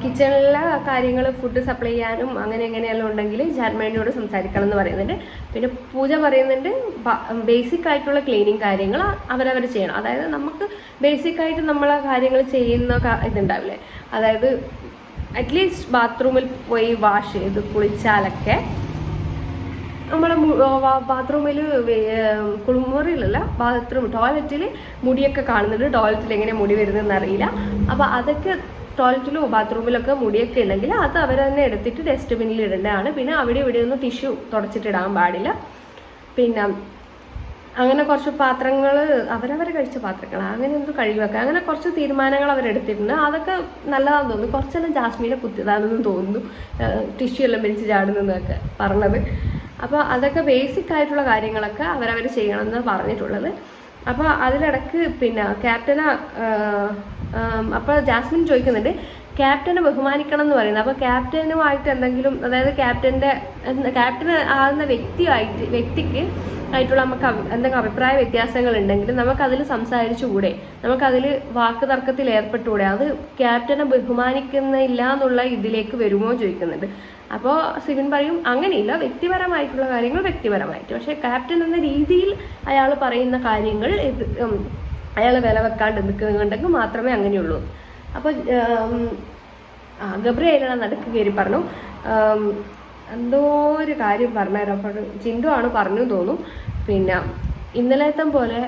കിച്ചണിലെ കാര്യങ്ങൾ ഫുഡ് സപ്ലൈ ചെയ്യാനും അങ്ങനെ എങ്ങനെയെല്ലാം ഉണ്ടെങ്കിൽ ജർമ്മനിയോട് സംസാരിക്കണം എന്ന് പറയുന്നുണ്ട്. പിന്നെ പൂജ പറയുന്നുണ്ട് ബേസിക് ആയിട്ടുള്ള ക്ലീനിങ് കാര്യങ്ങൾ അവരവർ ചെയ്യണം. അതായത് നമുക്ക് ബേസിക് ആയിട്ട് നമ്മളെ കാര്യങ്ങൾ ചെയ്യുന്ന ഇതുണ്ടാവില്ലേ? അതായത് അറ്റ്ലീസ്റ്റ് ബാത്റൂമിൽ പോയി വാഷ് ചെയ്ത് കുളിച്ചാലൊക്കെ നമ്മുടെ ബാത്റൂമിൽ കുളിമുറിയിലല്ല ബാത്റൂം ടോയ്ലറ്റിൽ മുടിയൊക്കെ കാണുന്നുണ്ട്. ടോയ്ലറ്റിൽ എങ്ങനെ മുടി വരുന്നതെന്ന് അറിയില്ല. അപ്പോൾ അതൊക്കെ ടോയ്ലറ്റിലോ ബാത്റൂമിലൊക്കെ മുടിയൊക്കെ ഉണ്ടെങ്കിൽ അത് അവർ തന്നെ എടുത്തിട്ട് ഡസ്റ്റ്ബിന്നിൽ ഇടേണ്ടതാണ്. പിന്നെ അവിടെ ഇവിടെ ഒന്നും ടിഷ്യൂ തുടച്ചിട്ടിടാൻ പാടില്ല. പിന്നെ അങ്ങനെ കുറച്ച് പാത്രങ്ങൾ അവരവർ കഴിച്ച പാത്രങ്ങൾ അങ്ങനെ എന്ത് കഴിവൊക്കെ. അങ്ങനെ കുറച്ച് തീരുമാനങ്ങൾ അവരെടുത്തിട്ടുണ്ട്. അതൊക്കെ നല്ലതാണെന്ന് തോന്നുന്നു. കുറച്ചെല്ലാം ജാസ്മീനെ കുത്തിയതാണെന്ന് തോന്നുന്നു. ടിഷ്യൂ എല്ലാം വലിച്ച് ചാടുന്നതൊക്കെ പറഞ്ഞത്. അപ്പോൾ അതൊക്കെ ബേസിക് ആയിട്ടുള്ള കാര്യങ്ങളൊക്കെ അവരവർ ചെയ്യണമെന്ന് പറഞ്ഞിട്ടുള്ളത്. അപ്പോൾ അതിലിടക്ക് പിന്നെ ക്യാപ്റ്റന അപ്പോൾ ജാസ്മിൻ ചോദിക്കുന്നുണ്ട് ക്യാപ്റ്റനെ ബഹുമാനിക്കണം എന്ന് പറയുന്നത്. അപ്പോൾ ക്യാപ്റ്റനുമായിട്ട് എന്തെങ്കിലും അതായത് ക്യാപ്റ്റന്റെ ക്യാപ്റ്റൻ ആകുന്ന വ്യക്തിയായിട്ട് വ്യക്തിക്ക് ആയിട്ടുള്ള നമുക്ക് എന്തെങ്കിലും അഭിപ്രായ വ്യത്യാസങ്ങൾ ഉണ്ടെങ്കിൽ നമുക്കതിൽ സംസാരിച്ചുകൂടെ? നമുക്കതിൽ വാക്ക് തർക്കത്തിൽ ഏർപ്പെട്ടുകൂടെ? അത് ക്യാപ്റ്റനെ ബഹുമാനിക്കുന്നില്ല എന്നുള്ള ഇതിലേക്ക് വരുമോ ചോദിക്കുന്നുണ്ട്. അപ്പോൾ സിബിൻ പറയും അങ്ങനെയില്ല. വ്യക്തിപരമായിട്ടുള്ള കാര്യങ്ങൾ വ്യക്തിപരമായിട്ട്. പക്ഷേ ക്യാപ്റ്റൻ എന്ന രീതിയിൽ അയാൾ പറയുന്ന കാര്യങ്ങൾ അയാൾ വില വെക്കാണ്ട് നിൽക്കുന്നുണ്ടെങ്കിൽ മാത്രമേ അങ്ങനെയുള്ളൂ. അപ്പോൾ ആ ഗബ്രിയേലാണ് നടുക്ക് കയറി പറഞ്ഞു. എന്തോ ഒരു കാര്യം പറഞ്ഞു അപ്പോൾ ജിൻഡു ആണ് പറഞ്ഞു തോന്നും പിന്നെ ഇന്നലത്തെ പോലെ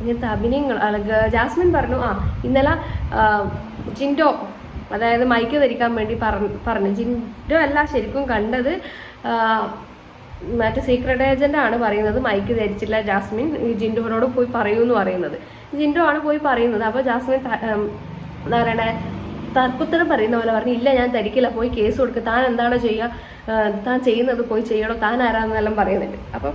ഇങ്ങനത്തെ അഭിനയങ്ങൾ അല്ലെങ്കിൽ ജാസ്മിൻ പറഞ്ഞു ആ ഇന്നലെ ജിൻഡോ അതായത് മൈക്ക് ധരിക്കാൻ വേണ്ടി പറഞ്ഞു. ജിൻഡോ അല്ല ശരിക്കും കണ്ടത് മറ്റേ സീക്രട്ട് ഏജന്റ് ആണ് പറയുന്നത് മൈക്ക് ധരിച്ചില്ല ജാസ്മിൻ ജിൻഡോനോട് പോയി പറയൂ എന്ന് പറയുന്നത്. ജിൻഡോ ആണ് പോയി പറയുന്നത് അപ്പോൾ ജാസ്മിൻ എന്താ പറയണേ തർക്കുത്തരം പറയുന്ന പോലെ പറഞ്ഞു ഇല്ല ഞാൻ ധരിക്കില്ല പോയി കേസ് കൊടുക്കുക താൻ എന്താണോ ചെയ്യുക താൻ ചെയ്യുന്നത് പോയി ചെയ്യണോ താൻ ആരാന്നെല്ലാം പറയുന്നുണ്ട്. അപ്പം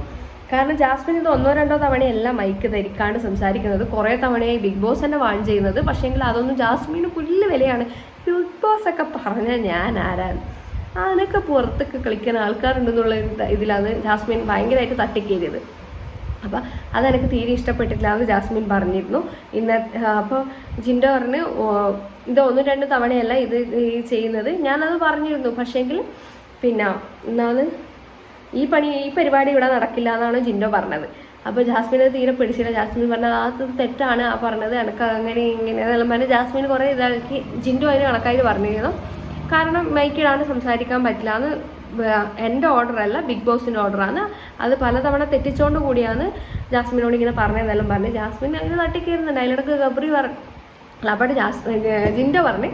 കാരണം ജാസ്മിൻ ഇത് ഒന്നോ രണ്ടോ തവണയല്ല മൈക്ക് ധരിക്കാണ്ട് സംസാരിക്കുന്നത്. കുറേ തവണയായി ബിഗ് ബോസ് തന്നെ വാൺ ചെയ്യുന്നത്. പക്ഷേങ്കിൽ അതൊന്നും ജാസ്മിന് പുല്ല് വിലയാണ്. ബിഗ് ബോസ് ഒക്കെ പറഞ്ഞാൽ ഞാൻ ആരാണ്? അതിനൊക്കെ പുറത്തൊക്കെ കളിക്കുന്ന ആൾക്കാരുണ്ടെന്നുള്ള ഇതിലാണ് ജാസ്മിൻ ഭയങ്കരമായിട്ട് തട്ടിക്കേറിയത്. അപ്പോൾ അതെനിക്ക് തീരെ ഇഷ്ടപ്പെട്ടിട്ടില്ല എന്ന് ജാസ്മിൻ പറഞ്ഞിരുന്നു. ഇന്ന അപ്പോൾ ജിൻഡോ പറഞ്ഞ് ഇത് ഒന്ന് രണ്ട് തവണയല്ല ഇത് ചെയ്യുന്നത്. ഞാനത് പറഞ്ഞിരുന്നു. പക്ഷേങ്കിൽ പിന്നെ എന്നാണ്? ഈ പണി ഈ പരിപാടി ഇവിടെ നടക്കില്ല എന്നാണ് ജിൻഡോ പറഞ്ഞത്. അപ്പോൾ ജാസ്മിനെ തീരെ പിടിച്ചില്ല. ജാസ്മിൻ പറഞ്ഞത് ആ തെറ്റാണ് ആ പറഞ്ഞത്. എനക്ക് അങ്ങനെ ഇങ്ങനെ എന്നെല്ലാം ജാസ്മിൻ കുറേ ഇതാക്കി ജിൻഡോ അതിന് കണക്കായിട്ട് പറഞ്ഞിരുന്നു. കാരണം മൈക്കിടാണ്ട് സംസാരിക്കാൻ പറ്റില്ല. എന്ന് എന്റെ ഓർഡർ അല്ല ബിഗ് ബോസിന്റെ ഓർഡറാണ് അത് പലതവണ തെറ്റിച്ചോണ്ട് കൂടിയാണ് ജാസ്മിനോട് ഇങ്ങനെ പറഞ്ഞതെല്ലാം പറഞ്ഞു. ജാസ്മിൻ അങ്ങനെ തട്ടിക്കയറുന്നുണ്ട്. അതിലിടക്ക് ഗബ്രി പറഞ്ഞു അപ്പോൾ ജാസ്മിൻ ജിൻഡോ പറഞ്ഞ്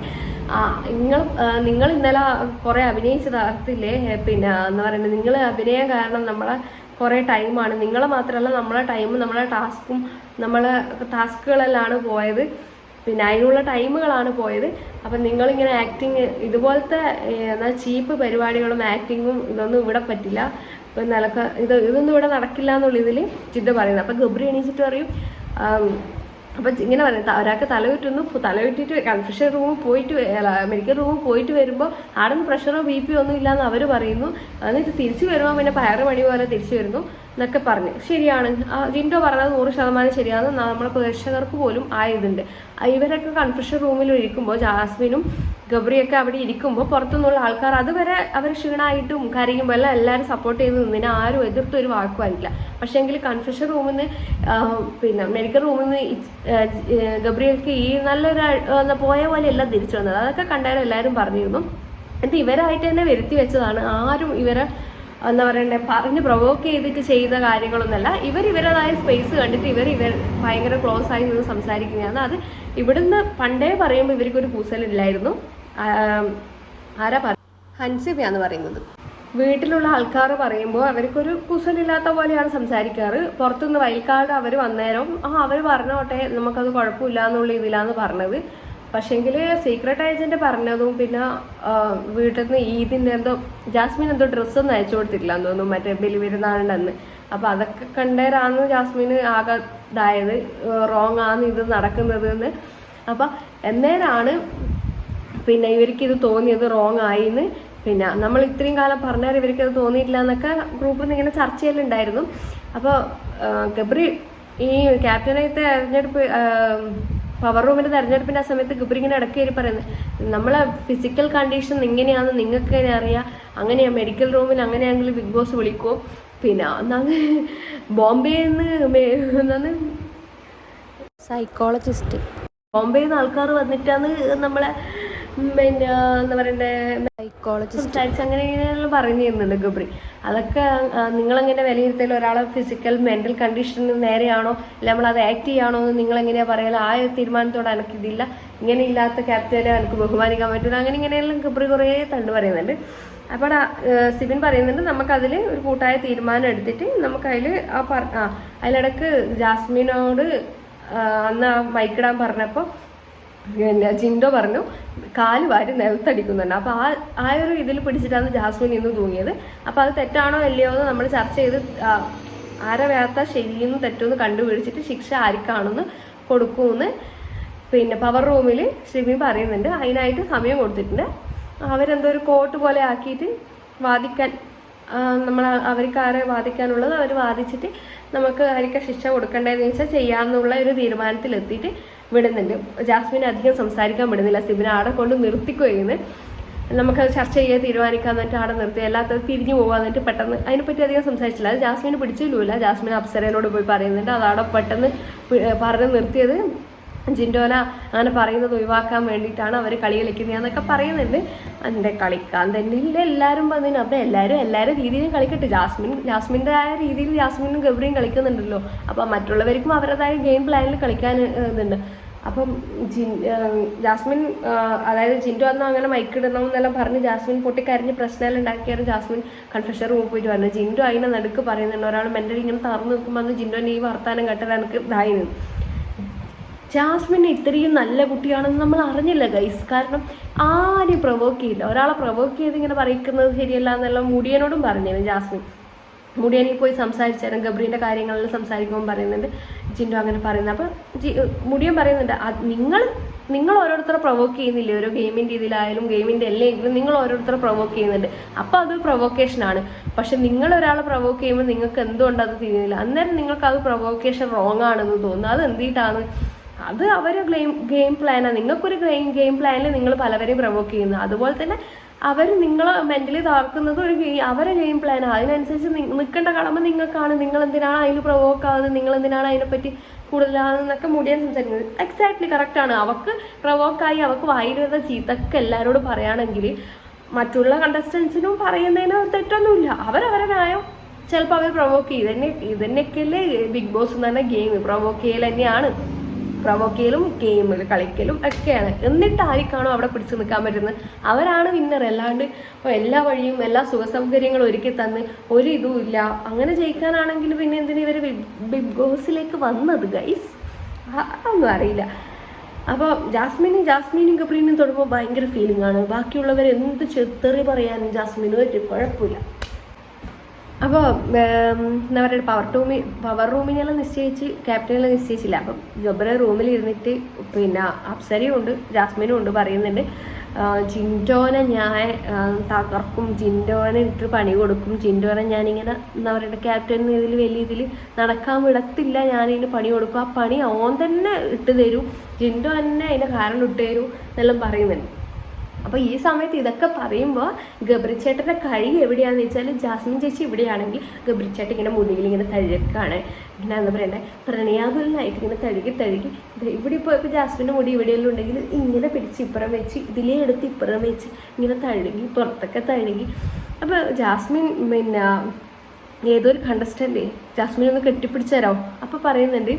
ആ നിങ്ങൾ നിങ്ങൾ ഇന്നലെ കുറേ അഭിനയിച്ചതാർത്തില്ലേ പിന്നെ എന്ന് പറയുന്നത് നിങ്ങൾ അഭിനയം കാരണം നമ്മളെ കുറേ ടൈമാണ് നിങ്ങളെ മാത്രമല്ല നമ്മളെ ടൈമും നമ്മളെ ടാസ്കും നമ്മളെ ടാസ്കുകളെല്ലാം പോയത്. പിന്നെ അതിനുള്ള ടൈമുകളാണ് പോയത്. അപ്പം നിങ്ങളിങ്ങനെ ആക്ടിങ് ഇതുപോലത്തെ എന്നാൽ ചീപ്പ് പരിപാടികളും ആക്ടിങ്ങും ഇതൊന്നും ഇവിടെ പറ്റില്ല. ഇപ്പം നിലയ്ക്ക് ഇത് ഇതൊന്നും ഇവിടെ നടക്കില്ല എന്നുള്ള ഇതിൽ ചിന്ത പറയുന്നത്. അപ്പം ഗബ്രി എണീച്ചിട്ട് പറയും അപ്പം ഇങ്ങനെ പറയുന്നത് ഒരാൾക്ക് തലവിറ്റുന്നു തലവിട്ടിട്ട് കൺഫ്യൂഷൻ റൂമിൽ പോയിട്ട് മെഡിക്കൽ റൂമിൽ പോയിട്ട് വരുമ്പോൾ അവിടെ നിന്ന് പ്രഷറോ ബി പി ഒന്നും ഇല്ലയെന്ന് അവർ പറയുന്നു. എന്നിട്ട് തിരിച്ചു വരുമ്പോൾ പിന്നെ പയറ് മണി പോലെ തിരിച്ചു വരുന്നു. എന്നൊക്കെ പറഞ്ഞു. ശരിയാണ്. ജിൻഡോ പറഞ്ഞത് നൂറ് ശതമാനം ശരിയാണ്. നമ്മളെ പ്രേക്ഷകർക്ക് പോലും ആ ഇതുണ്ട് ആ, ഇവരൊക്കെ കൺഫ്യൂഷൻ റൂമിൽ ഇരിക്കുമ്പോൾ ജാസ്മിനും ഗബ്രിയൊക്കെ അവിടെ ഇരിക്കുമ്പോൾ പുറത്തുനിന്നുള്ള ആൾക്കാർ അതുവരെ അവർ ക്ഷീണമായിട്ടും കരയുമ്പോൾ എല്ലാം എല്ലാവരും സപ്പോർട്ട് ചെയ്ത് നിന്നിന് ആരും എതിർത്ത് ഒരു വാക്കും ആയിട്ടില്ല. പക്ഷേങ്കിൽ കൺഫ്യൂഷൻ റൂമിൽ നിന്ന് പിന്നെ മെഡിക്കൽ റൂമിൽ നിന്ന് ഗബ്രിയൊക്കെ ഈ നല്ലൊരു പോയ പോലെ എല്ലാം തിരിച്ചു വന്നത്. അതൊക്കെ കണ്ടാലും എല്ലാവരും പറഞ്ഞിരുന്നു. എന്നിട്ട് ഇവരായിട്ട് തന്നെ വരുത്തി വെച്ചതാണ്. ആരും ഇവരെ എന്താ പറയണ്ടേ പറഞ്ഞ് പ്രൊവോക്ക് ചെയ്തിട്ട് ചെയ്ത കാര്യങ്ങളൊന്നുമല്ല ഇവർ ഇവരുടേതായ സ്പേസ് കണ്ടിട്ട് ഇവർ ഇവർ ഭയങ്കര ക്ലോസ് ആയി നിന്ന് സംസാരിക്കുന്നതാണ് അത് ഇവിടുന്ന് പണ്ടേ പറയുമ്പോൾ ഇവർക്കൊരു പൂസലില്ലായിരുന്നു ആരാ പറ ഹൻസിബിയാന്ന് പറയുന്നത്. വീട്ടിലുള്ള ആൾക്കാർ പറയുമ്പോൾ അവർക്കൊരു കുസലില്ലാത്ത പോലെയാണ് സംസാരിക്കാറ്. പുറത്തുനിന്ന് വയൽക്കാട് അവർ വന്നേരം ആ അവർ പറഞ്ഞോട്ടെ നമുക്കത് കുഴപ്പമില്ല എന്നുള്ള ഇതിലാന്ന് പറഞ്ഞത്. പക്ഷേങ്കിൽ സീക്രട്ട് ഏജന്റ് പറഞ്ഞതും പിന്നെ വീട്ടിൽ നിന്ന് ഈദിന്റെ എന്തോ ജാസ്മിൻ എന്തോ ഡ്രസ്സൊന്നും അയച്ചു കൊടുത്തിട്ടില്ല എന്ന് തോന്നുന്നു മറ്റേ ബലിപെരുന്നാളിന്റെ അന്ന്. അപ്പോൾ അതൊക്കെ കണ്ടേരാന്ന് ജാസ്മിന് ആകെ ഇതായത് റോങ് ആണ് ഇത് നടക്കുന്നത് എന്ന് അപ്പം എന്നേരാണ് പിന്നെ ഇവർക്ക് ഇത് തോന്നിയത് റോങ് ആയി എന്ന് പിന്നെ നമ്മൾ ഇത്രയും കാലം പറഞ്ഞാൽ ഇവർക്ക് അത് തോന്നിയിട്ടില്ല എന്നൊക്കെ ഗ്രൂപ്പിൽ നിന്ന് ഇങ്ങനെ ചർച്ച ചർച്ചയിലുണ്ടായിരുന്നു അപ്പോൾ ഗബ്രി ഈ ക്യാപ്റ്റനായിട്ട് തെരഞ്ഞെടുപ്പ് പവർ റൂമിന്റെ തെരഞ്ഞെടുപ്പിന്റെ ആ സമയത്ത് ഗബ്രി ഇങ്ങനെ ഇടയ്ക്ക് കയറി പറയുന്നത് നമ്മളെ ഫിസിക്കൽ കണ്ടീഷൻ ഇങ്ങനെയാണെന്ന് നിങ്ങൾക്ക് തന്നെ അറിയാം. അങ്ങനെയാ മെഡിക്കൽ റൂമിൽ അങ്ങനെയാണെങ്കിൽ ബിഗ് ബോസ് വിളിക്കും. പിന്നെ ഒന്നാമത് ബോംബെയിൽ നിന്ന് സൈക്കോളജിസ്റ്റ് ബോംബെയിൽ നിന്ന് ആൾക്കാർ വന്നിട്ടാണ് നമ്മളെ പിന്നെ എന്താ പറയണ്ടേ? സൈക്കോളജിസ്റ്റ് സംസാരിച്ച് അങ്ങനെ ഇങ്ങനെയെല്ലാം പറഞ്ഞു തരുന്നുണ്ട് ഗബ്രി. അതൊക്കെ നിങ്ങൾ നിങ്ങളെങ്ങനെ വിലയിരുത്തൽ ഒരാളെ ഫിസിക്കൽ മെന്റൽ കണ്ടീഷൻ നേരെയാണോ? അല്ല നമ്മൾ അത് ആക്ട് ചെയ്യാണോ എന്ന് നിങ്ങൾ എങ്ങനെയാ പറയല? ആ ഒരു എനിക്ക് ഇതില്ല. ഇങ്ങനെ ഇല്ലാത്ത ക്യാപ്റ്റനെ എനിക്ക് ബഹുമാനിക്കാൻ പറ്റില്ല അങ്ങനെ ഇങ്ങനെയെല്ലാം ഗബ്രി കുറേ തണ്ട് പറയുന്നുണ്ട്. അപ്പോൾ സിബിൻ പറയുന്നുണ്ട് നമുക്കതിൽ ഒരു കൂട്ടായ തീരുമാനം എടുത്തിട്ട് നമുക്കതിൽ ആ പറ ആ അതിലിടക്ക് ജാസ്മിനോട് അന്ന് ആ മൈക്കിടാൻ പറഞ്ഞപ്പോൾ പിന്നെ ജിൻഡോ പറഞ്ഞു കാൽ വാരി നിലത്തടിക്കുന്നുണ്ട്. അപ്പോൾ ആ ആ ഒരു ഇതിൽ പിടിച്ചിട്ടാണ് ജാസ്മിൻ ഇന്ന് തൂങ്ങിയത്. അപ്പോൾ അത് തെറ്റാണോ അല്ലയോ എന്ന് നമ്മൾ ചർച്ച ചെയ്ത് ആരെ വേർത്ത ശരിയെന്ന് തെറ്റോന്ന് കണ്ടുപിടിച്ചിട്ട് ശിക്ഷ ആർക്കാണെന്ന് കൊടുക്കുമെന്ന് പിന്നെ പവർ റൂമിൽ ശ്രീമി പറയുന്നുണ്ട്. അതിനായിട്ട് സമയം കൊടുത്തിട്ടുണ്ട്. അവരെന്തോ ഒരു കോട്ട് പോലെ ആക്കിയിട്ട് വാദിക്കാൻ നമ്മൾ അവർക്കാരെ വാദിക്കാനുള്ളത് അവർ വാദിച്ചിട്ട് നമുക്ക് ആർക്കാ ശിക്ഷ കൊടുക്കേണ്ടതെന്ന് വെച്ചാൽ ചെയ്യാമെന്നുള്ള ഒരു തീരുമാനത്തിലെത്തിയിട്ട് വിടുന്നുണ്ട്. ജാസ്മിൻ അധികം സംസാരിക്കാൻ വിടുന്നില്ല. സിബിനെ ആടെ കൊണ്ട് നിർത്തിക്കുകയെന്ന് നമുക്ക് ചർച്ച ചെയ്യാൻ തീരുമാനിക്കാൻ എന്നിട്ട് ആടെ നിർത്തി. അല്ലാത്ത തിരിഞ്ഞു പോകാൻ എന്നിട്ട് പെട്ടെന്ന് അതിനെപ്പറ്റി അധികം സംസാരിച്ചില്ല. അത് ജാസ്മിന് പിടിച്ചില്ല ജാസ്മിൻ അപ്സരനോട് പോയി പറയുന്നുണ്ട്. അതാടെ പെട്ടെന്ന് പറഞ്ഞ് നിർത്തിയത് ജിൻഡോന അങ്ങനെ പറയുന്നത് ഒഴിവാക്കാൻ വേണ്ടിയിട്ടാണ് അവർ കളി കളിക്കുന്നത് എന്നൊക്കെ പറയുന്നുണ്ട്. എന്റെ കളിക്കാൻ തന്നെ ഇല്ല. എല്ലാവരും വന്നതിന് അപ്പം എല്ലാവരും എല്ലാവരും രീതിയിലും കളിക്കട്ടെ. ജാസ്മിൻ ജാസ്മിന്റെ ആയ രീതിയിൽ ജാസ്മിനും ഗബ്രിയും കളിക്കുന്നുണ്ടല്ലോ. അപ്പം മറ്റുള്ളവർക്കും അവരുടേതായ ഗെയിം പ്ലാനിൽ കളിക്കാൻ ഇതുണ്ട്. അപ്പം ജിൻ ജാസ്മിൻ അതായത് ജിൻഡു അന്ന് അങ്ങനെ മൈക്കിടണം എന്നെല്ലാം പറഞ്ഞ് ജാസ്മിൻ പൊട്ടിക്കരഞ്ഞ് പ്രശ്നമെല്ലാം ഉണ്ടാക്കിയാണ് ജാസ്മിൻ കൺഫെഷൻ റൂമിൽ പോയിട്ട് പറഞ്ഞു ജിൻഡു അതിനെ നടുക്ക് പറയുന്നുണ്ട് ഒരാൾ മെന്റലി ഇങ്ങനെ തറന്ന് നിൽക്കുമ്പോൾ അന്ന് ജിൻഡുവിന്റെ ഈ വർത്താനം കേട്ടത് എനിക്ക് ഇതായി ജാസ്മിൻ ഇത്രയും നല്ല കുട്ടിയാണെന്ന് നമ്മൾ അറിഞ്ഞില്ല ഗൈസ് കാരണം ആരും പ്രൊവോക്ക് ചെയ്യില്ല. ഒരാളെ പ്രൊവോക്ക് ചെയ്ത് ഇങ്ങനെ പറയിക്കുന്നത് ശരിയല്ല എന്നെല്ലാം മുടിയനോടും പറഞ്ഞിരുന്നു ജാസ്മിൻ. മുടിയനിൽ പോയി സംസാരിച്ചാലും ഗബ്രീന്റെ കാര്യങ്ങളിൽ സംസാരിക്കുമ്പോൾ പറയുന്നുണ്ട് ജിൻഡു അങ്ങനെ പറയുന്നത്. അപ്പം മുടിയൻ പറയുന്നുണ്ട് നിങ്ങൾ നിങ്ങൾ ഓരോരുത്തരെ പ്രൊവോക്ക് ചെയ്യുന്നില്ലേ? ഓരോ ഗെയിമിന്റെ ഇതിലായാലും ഗെയിമിന്റെ എല്ലെങ്കിലും നിങ്ങൾ ഓരോരുത്തരെ പ്രൊവോക്ക് ചെയ്യുന്നുണ്ട്. അപ്പോൾ അത് പ്രൊവോക്കേഷനാണ് പക്ഷെ നിങ്ങൾ ഒരാളെ പ്രൊവോക്ക് ചെയ്യുമ്പോൾ നിങ്ങൾക്ക് എന്തുകൊണ്ട് അത് തിരിയുന്നില്ല? അന്നേരം നിങ്ങൾക്ക് അത് പ്രൊവോക്കേഷൻ റോങ് ആണെന്ന് തോന്നുന്നു. അത് എന്തിട്ടാണ്? അത് അവരെ ഗെയിം ഗെയിം പ്ലാനാണ് നിങ്ങൾക്കൊരു ഗെയിം ഗെയിം പ്ലാനിൽ നിങ്ങൾ പലവരെയും പ്രൊവോക്ക് ചെയ്യുന്നു. അതുപോലെ തന്നെ അവർ നിങ്ങളെ മെന്റലി തകർക്കുന്നത് ഒരു ഗെയിം അവരെ ഗെയിം പ്ലാനാണ് അതിനനുസരിച്ച് നിൽക്കേണ്ട കടമ നിങ്ങൾക്കാണ്. നിങ്ങൾ എന്തിനാണ് അതിന് പ്രൊവോക്ക് ആവുന്നത് നിങ്ങൾ എന്തിനാണ് അതിനെപ്പറ്റി കൂടുതലാണെന്നൊക്കെ മുടിയാൻ സംസാരിക്കുന്നത്. എക്സാക്ട്ലി കറക്റ്റാണ് അവർക്ക് പ്രൊവോക്കായി അവർക്ക് വായിൽ വരുന്ന ചീത്തൊക്കെ എല്ലാവരോടും പറയുകയാണെങ്കിൽ മറ്റുള്ള കണ്ടസ്റ്റൻസിനും പറയുന്നതിന് തെറ്റൊന്നുമില്ല. അവരവരെ ന്യായം ചിലപ്പോൾ അവർ പ്രൊവോക്ക് ചെയ്ത് തന്നെ ഇതന്നെയൊക്കെയല്ലേ ബിഗ് ബോസ് എന്ന് പറഞ്ഞ ഗെയിം പ്രൊവോക്ക് ചെയ്യൽ തന്നെയാണ്. പ്രൊവോക്ക് ചെയ്യലും ഗെയിമിൽ കളിക്കലും ഒക്കെയാണ്. എന്നിട്ട് ആർക്കാണോ അവിടെ പിടിച്ചു നിൽക്കാൻ പറ്റുന്നത്? അവരാണ് വിന്നർ അല്ലാണ്ട് ഇപ്പോൾ എല്ലാ വഴിയും എല്ലാ സുഖ സൗകര്യങ്ങളും ഒരുക്കി തന്ന് ഒരു ഇതും ഇല്ല. അങ്ങനെ ജയിക്കാനാണെങ്കിൽ പിന്നെ എന്തിനാ ഇവർ ബിഗ് ബോസിലേക്ക് വന്നത് ഗൈസ് അതൊന്നും അറിയില്ല. അപ്പോൾ ജാസ്മിനും ജാസ്മിനും ഗബ്രീനും തൊടുമ്പോൾ ഭയങ്കര ഫീലിംഗ് ആണ്. ബാക്കിയുള്ളവർ എന്ത് ചെത്തെറി പറയാനും ജാസ്മിനും ഒരു കുഴപ്പമില്ല. അപ്പോൾ എന്താ പറയുക പവർ ടൂമി പവർ റൂമിനെല്ലാം നിശ്ചയിച്ച് ക്യാപ്റ്റനെല്ലാം നിശ്ചയിച്ചില്ല. അപ്പം ജബ്ര റൂമിൽ ഇരുന്നിട്ട് പിന്നെ അപ്സരയും ഉണ്ട് ജാസ്മിനും ഉണ്ട് പറയുന്നുണ്ട്. ജിൻഡോനെ ഞാൻ തകർക്കും ജിൻഡോനെ ഇട്ട് പണി കൊടുക്കും. ജിൻഡോനെ ഞാനിങ്ങനെ എന്താ പറയുക ക്യാപ്റ്റൻ ഇതിൽ വലിയ ഇതിൽ നടക്കാൻ വിടത്തില്ല. ഞാനിതിന് പണി കൊടുക്കും. ആ പണി ഓൻ തന്നെ ഇട്ട് തരും. ജിൻഡോ തന്നെ അതിന്റെ കാരണം ഇട്ട് തരും എന്നെല്ലാം പറയുന്നുണ്ട്. അപ്പോൾ ഈ സമയത്ത് ഇതൊക്കെ പറയുമ്പോൾ ഗബ്രിച്ചേട്ടന്റെ കഴി എവിടെയാണെന്ന് വെച്ചാൽ ജാസ്മിൻ ചേച്ചി ഇവിടെയാണെങ്കിൽ ഗബ്രിച്ചേട്ടൻ ഇങ്ങനെ മുടിയിൽ ഇങ്ങനെ തഴുക്കാണ്. ഇങ്ങനെ എന്താ പറയണ്ടേ? പ്രണയാകുലനായിട്ട് ഇങ്ങനെ തഴുകി തഴുകി. ഇവിടെ പോയപ്പോൾ ജാസ്മിന്റെ മുടി എവിടെയെല്ലാം ഉണ്ടെങ്കിൽ ഇങ്ങനെ പിടിച്ച് ഇപ്പുറം വെച്ച് ഇതിലേ എടുത്ത് ഇപ്പുറം വെച്ച് ഇങ്ങനെ തഴുകി പുറത്തൊക്കെ തഴുകി. അപ്പോൾ ജാസ്മിൻ പിന്നെ ഏതൊരു കണ്ടസ്റ്റന്റ് ജാസ്മിൻ ഒന്ന് കെട്ടിപ്പിടിച്ചു തരാമോ അപ്പോൾ പറയുന്നുണ്ട്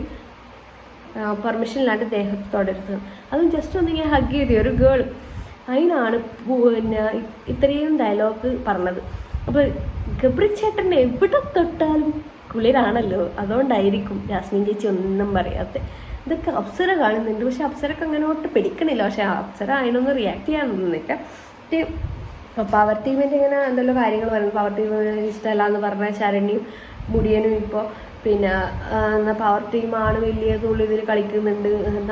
പെർമിഷൻ ഇല്ലാണ്ട് ദേഹത്ത് തുടരുത്. അതും ജസ്റ്റ് ഒന്ന് ഇങ്ങനെ ഹഗ് ചെയ്തി ഒരു ഗേൾ അതിനാണ് പിന്നെ ഇത്രയും ഡയലോഗ് പറഞ്ഞത്. അപ്പോൾ ഗബ്രി ചേട്ടൻ എവിടെ തൊട്ടാലും കുളിരാണല്ലോ? അതുകൊണ്ടായിരിക്കും യാസ്മിൻ ചേച്ചി ഒന്നും പറയാത്തത് ഇതൊക്കെ അപ്സര കാണുന്നുണ്ട്. പക്ഷെ അപ്സരക്ക് അങ്ങനോട്ട് പിടിക്കണില്ല. പക്ഷെ അപ്സര അതിനൊന്നും റിയാക്ട് ചെയ്യാൻ നിന്നില്ല പവർ ടീമിന്റെ ഇങ്ങനെ എന്തെല്ലാം കാര്യങ്ങൾ പറയുന്നു. പവർ ടീം ഇഷ്ടമല്ല എന്ന് പറഞ്ഞ ശരണ്യും മുടിയനും ഇപ്പോൾ പിന്നെ എന്നാ പവർ ടീമാണ് വലിയ തുള്ളി ഇതിൽ കളിക്കുന്നുണ്ട്.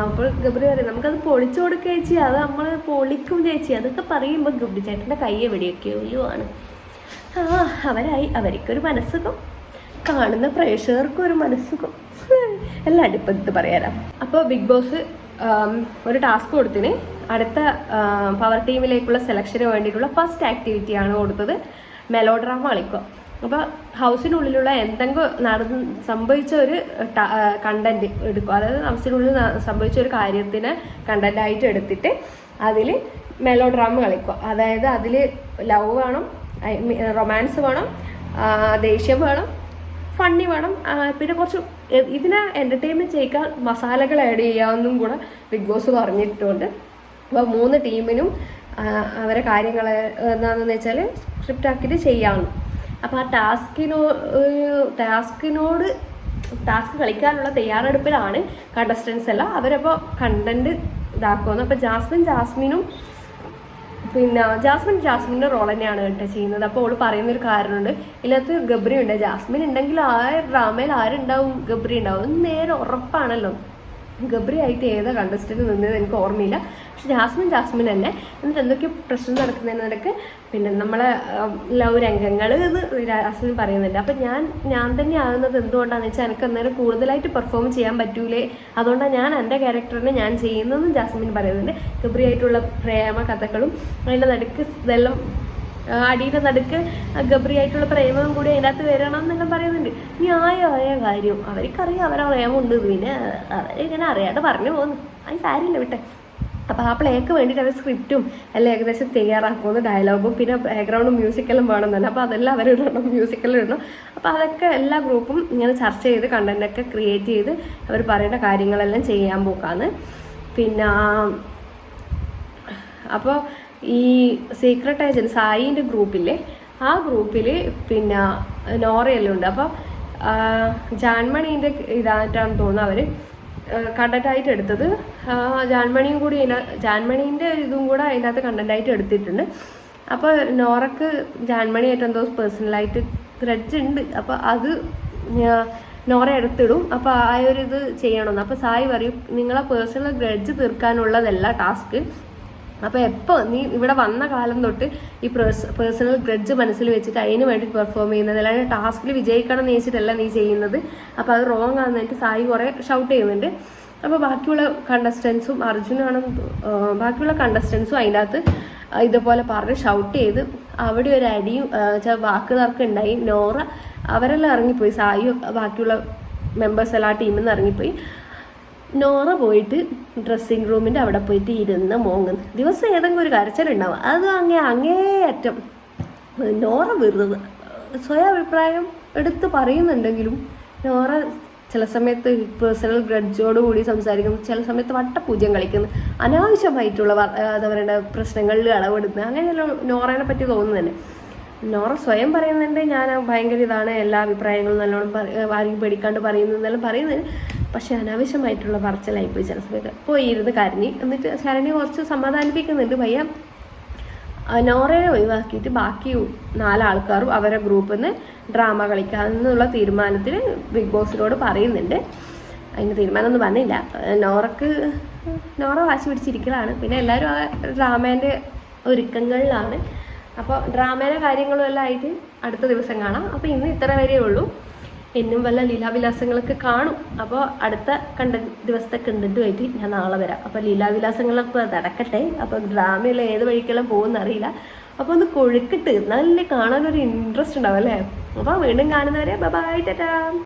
അപ്പോൾ ഗബ്രി പറയും നമുക്കത് പൊളിച്ചു കൊടുക്കുക ചേച്ചി. അത് നമ്മൾ പൊളിക്കും ചേച്ചി. അതൊക്കെ പറയുമ്പോൾ ഗബ്രി ചേട്ടന്റെ കൈ എവിടെയൊക്കെയോ ആണ്. ആ അവരായി. അവർക്കൊരു മനസ്സുഖം. കാണുന്ന പ്രേക്ഷകർക്കും ഒരു മനസ്സുഖം. എല്ലാം അടുപ്പത്ത് പറയാനാ. അപ്പോൾ ബിഗ് ബോസ് ഒരു ടാസ്ക് കൊടുത്തിന്. അടുത്ത പവർ ടീമിലേക്കുള്ള സെലക്ഷന് വേണ്ടിയിട്ടുള്ള ഫസ്റ്റ് ആക്ടിവിറ്റിയാണ് കൊടുത്തത്. മെലോഡ്രാമ കളിക്കുക. അപ്പോൾ ഹൗസിനുള്ളിലുള്ള എന്തെങ്കിലും നടന്ന് സംഭവിച്ച ഒരു കണ്ടന്റ് എടുക്കും. അതായത് ഹൗസിനുള്ളിൽ സംഭവിച്ച ഒരു കാര്യത്തിന് കണ്ടന്റ് ആയിട്ട് എടുത്തിട്ട് അതിൽ മെലോ ഡ്രാമ കളിക്കുക അതായത് അതിൽ ലവ് വേണം റൊമാൻസ് വേണം ദേഷ്യം വേണം ഫണ്ണി വേണം പിന്നെ കുറച്ച് ഇതിനെ എന്റർടൈൻമെന്റ് ചെയ്യിക്കാൻ മസാലകൾ ആഡ് ചെയ്യാമെന്നും കൂടെ ബിഗ് ബോസ് പറഞ്ഞിട്ടുണ്ട്. അപ്പോൾ മൂന്ന് ടീമിനും അവരെ കാര്യങ്ങൾ എന്താണെന്ന് വെച്ചാൽ സ്ക്രിപ്റ്റ് ആക്കിയിട്ട് ചെയ്യാമെന്ന് അപ്പോൾ ആ ടാസ്കിനോ ടാസ്കിനോട് ടാസ്ക് കളിക്കാനുള്ള തയ്യാറെടുപ്പിലാണ് കണ്ടസ്റ്റൻസ് എല്ലാം. അവരപ്പോൾ കണ്ടന്റ് ഇതാക്കുമെന്ന് അപ്പോൾ ജാസ്മിൻ ജാസ്മിനും പിന്നെ ജാസ്മിൻ ജാസ്മിന്റെ റോൾ തന്നെയാണ് കേട്ടോ ചെയ്യുന്നത്. അപ്പോൾ അവൾ പറയുന്നൊരു കാരണമുണ്ട്. ഇല്ലാത്ത ഗബ്രി ഉണ്ട് ജാസ്മിൻ ഉണ്ടെങ്കിൽ ആ ഡ്രാമയിൽ ആരുണ്ടാവും? ഗബ്രി ഉണ്ടാവും. നേരെ ഉറപ്പാണല്ലോ. ഗബ്രി ആയിട്ട് ഏതാ കണ്ടസ്റ്റന്റ് നിന്നത് എനിക്ക് ഓർമ്മയില്ല. പക്ഷെ ജാസ്മിൻ ജാസ്മിൻ തന്നെ. എന്നിട്ട് എന്തൊക്കെയോ പ്രശ്നം നടക്കുന്നതിനിടയ്ക്ക് പിന്നെ നമ്മളെ ലവ് രംഗങ്ങൾ എന്ന് ജാസ്മിൻ പറയുന്നുണ്ട്. അപ്പം ഞാൻ ഞാൻ തന്നെ ആകുന്നത് എന്തുകൊണ്ടാണെന്ന് വെച്ചാൽ എനിക്ക് അന്നേരം കൂടുതലായിട്ട് പെർഫോം ചെയ്യാൻ പറ്റൂലേ. അതുകൊണ്ടാണ് ഞാൻ എന്റെ ക്യാരക്ടറിനെ ഞാൻ ചെയ്യുന്നതെന്നും ജാസ്മിൻ പറയുന്നുണ്ട്. ഗബ്രി ആയിട്ടുള്ള പ്രേമ കഥകളും അതിന്റെ നടുക്ക് ഇതെല്ലാം അടിയുടെ നടുക്ക് ഗബ്രി ആയിട്ടുള്ള പ്രേമവും കൂടി അതിനകത്ത് വരണം എന്നെല്ലാം പറയുന്നുണ്ട്. ന്യായമായ കാര്യം. അവർക്കറിയാം അവരെ പ്രേമമുണ്ട്. പിന്നെ അവരിങ്ങനെ അറിയാതെ പറഞ്ഞു പോകുന്നു അത് സാരില്ല വിട്ടെ? അപ്പോൾ ആ പ്ലേക്ക് വേണ്ടിയിട്ട് അവർ സ്ക്രിപ്റ്റും എല്ലാം ഏകദേശം തയ്യാറാക്കുന്നു ഡയലോഗും പിന്നെ ബാക്ക്ഗ്രൗണ്ടും മ്യൂസിക്കെല്ലാം വേണമെന്നല്ല. അപ്പോൾ അതെല്ലാം അവർ ഇടണം മ്യൂസിക്കെല്ലാം ഇടണം. അപ്പോൾ അതൊക്കെ എല്ലാ ഗ്രൂപ്പും ഇങ്ങനെ ചർച്ച ചെയ്ത് കണ്ടന്റൊക്കെ ക്രിയേറ്റ് ചെയ്ത് അവർ പറയേണ്ട കാര്യങ്ങളെല്ലാം ചെയ്യാൻ പോക്കാന്ന്. പിന്നെ അപ്പോൾ ഈ സീക്രട്ട് ഏജന്റ് സായിന്റെ ഗ്രൂപ്പില്ലേ ആ ഗ്രൂപ്പിൽ പിന്നെ നോറയെല്ലാം ഉണ്ട്. അപ്പോൾ ജാൻമണീന്റെ ഇതായിട്ടാണ് തോന്നുന്നത് അവർ കണ്ടന്റായിട്ട് എടുത്തത്. ജാൻമണിയും കൂടി അതിനകത്ത് ജാൻമണീന്റെ ഇതും കൂടെ അതിനകത്ത് കണ്ടന്റായിട്ട് എടുത്തിട്ടുണ്ട്. അപ്പോൾ നോറക്ക് ജാൻമണിയായിട്ട് എന്തോ പേഴ്സണലായിട്ട് ത്രെഡ്സ് ഉണ്ട്. അപ്പോൾ അത് നോറ എടുത്തിടും. അപ്പോൾ ആ ഒരു ഇത് ചെയ്യണമെന്ന്. അപ്പോൾ സായി പറയും നിങ്ങളെ പേഴ്സണൽ ഗ്രഡ്ജ് തീർക്കാനുള്ളതല്ല ടാസ്ക് അപ്പോൾ എപ്പോൾ നീ ഇവിടെ വന്ന കാലം തൊട്ട് ഈ പേഴ്സണൽ ഗ്രഡ്ജ് മനസ്സിൽ വെച്ചിട്ട് അതിന് വേണ്ടി പെർഫോം ചെയ്യുന്നത് അല്ലാതെ ടാസ്കിൽ വിജയിക്കണം എന്ന് വെച്ചിട്ടല്ല നീ ചെയ്യുന്നത്. അപ്പോൾ അത് റോങ് ആണെന്നിട്ട് സായി കുറേ ഷൗട്ട് ചെയ്യുന്നുണ്ട്. അപ്പോൾ ബാക്കിയുള്ള കണ്ടസ്റ്റൻസും അർജുനാണെന്ന് ബാക്കിയുള്ള കണ്ടസ്റ്റൻസും അതിന്റെ അകത്ത് ഇതുപോലെ പറഞ്ഞ് ഷൗട്ട് ചെയ്ത് അവിടെ ഒരു അടിയും വാക്ക് തർക്കം ഉണ്ടായി. നോറ അവരെല്ലാം ഇറങ്ങിപ്പോയി. സായി ബാക്കിയുള്ള മെമ്പേഴ്സ് എല്ലാം ആ ടീമിൽ നിന്ന് ഇറങ്ങിപ്പോയി. നോറ പോയിട്ട് ഡ്രസ്സിങ് റൂമിന്റെ അവിടെ പോയിട്ട് ഇരുന്ന് മോങ്ങുന്നു ദിവസം ഏതെങ്കിലും ഒരു കരച്ചിലുണ്ടാവും അത് അങ്ങേ അങ്ങേയറ്റം നോറ വെറുതെ സ്വയം അഭിപ്രായം എടുത്ത് പറയുന്നുണ്ടെങ്കിലും നോറ ചില സമയത്ത് പേഴ്സണൽ ഗ്രഡ്ജോട് കൂടി സംസാരിക്കുന്നു ചില സമയത്ത് വട്ടപൂജ്യം കളിക്കുന്നു. അനാവശ്യമായിട്ടുള്ള എന്താ പറയുക പ്രശ്നങ്ങളിൽ ഇളവെടുക്കുന്നത് അങ്ങനെയല്ല നോറേനെ പറ്റി തോന്നുന്നു നോറ സ്വയം പറയുന്നുണ്ട്. ഞാൻ ഭയങ്കര ഇതാണ്. എല്ലാ അഭിപ്രായങ്ങളും നല്ലോണം ആരെയും പേടിക്കാണ്ട് പറയുന്നതെന്നെല്ലാം പറയുന്നത്. പക്ഷെ അനാവശ്യമായിട്ടുള്ള പറച്ചിലായിപ്പോയി ചില സമയത്ത്. പോയി ഇരുന്ന് കരഞ്ഞ്. എന്നിട്ട് ശരണി കുറച്ച് സമാധാനിപ്പിക്കുന്നുണ്ട്. പയ്യ നോറയെ ഒഴിവാക്കിയിട്ട് ബാക്കി നാലാൾക്കാരും അവരെ ഗ്രൂപ്പിൽ നിന്ന് ഡ്രാമ കളിക്കാമെന്നുള്ള തീരുമാനത്തിൽ ബിഗ് ബോസിനോട് പറയുന്നുണ്ട്. അതിന് തീരുമാനമൊന്നും വന്നില്ല. നോറക്ക് നോറ വാശി പിടിച്ചിരിക്കലാണ്. പിന്നെ എല്ലാവരും ആ ഡ്രാമേന്റെ ഒരുക്കങ്ങളിലാണ്. അപ്പോൾ ഡ്രാമേന്റെ കാര്യങ്ങളും എല്ലാം ആയിട്ട് അടുത്ത ദിവസം കാണാം. അപ്പോൾ ഇന്ന് ഇത്ര വരെയേ ഉള്ളൂ. എന്നും വല്ല ലീലാവിലാസങ്ങളൊക്കെ കാണും. അപ്പോൾ അടുത്ത കണ്ട ദിവസത്തെ കണ്ടിട്ടുമായിട്ട് ഞാൻ നാളെ വരാം. അപ്പോൾ ലീലാവിലാസങ്ങളൊക്കെ നടക്കട്ടെ. അപ്പോൾ ഡ്രാമയിൽ ഏത് വഴിക്കെല്ലാം പോകുമെന്ന് അറിയില്ല അപ്പോൾ ഒന്ന് കൊഴുക്കിട്ട് നല്ല കാണാനൊരു ഇൻട്രസ്റ്റ് ഉണ്ടാവും അല്ലേ? അപ്പോൾ വീണ്ടും കാണുന്നവരെ ബൈ ടാറ്റാ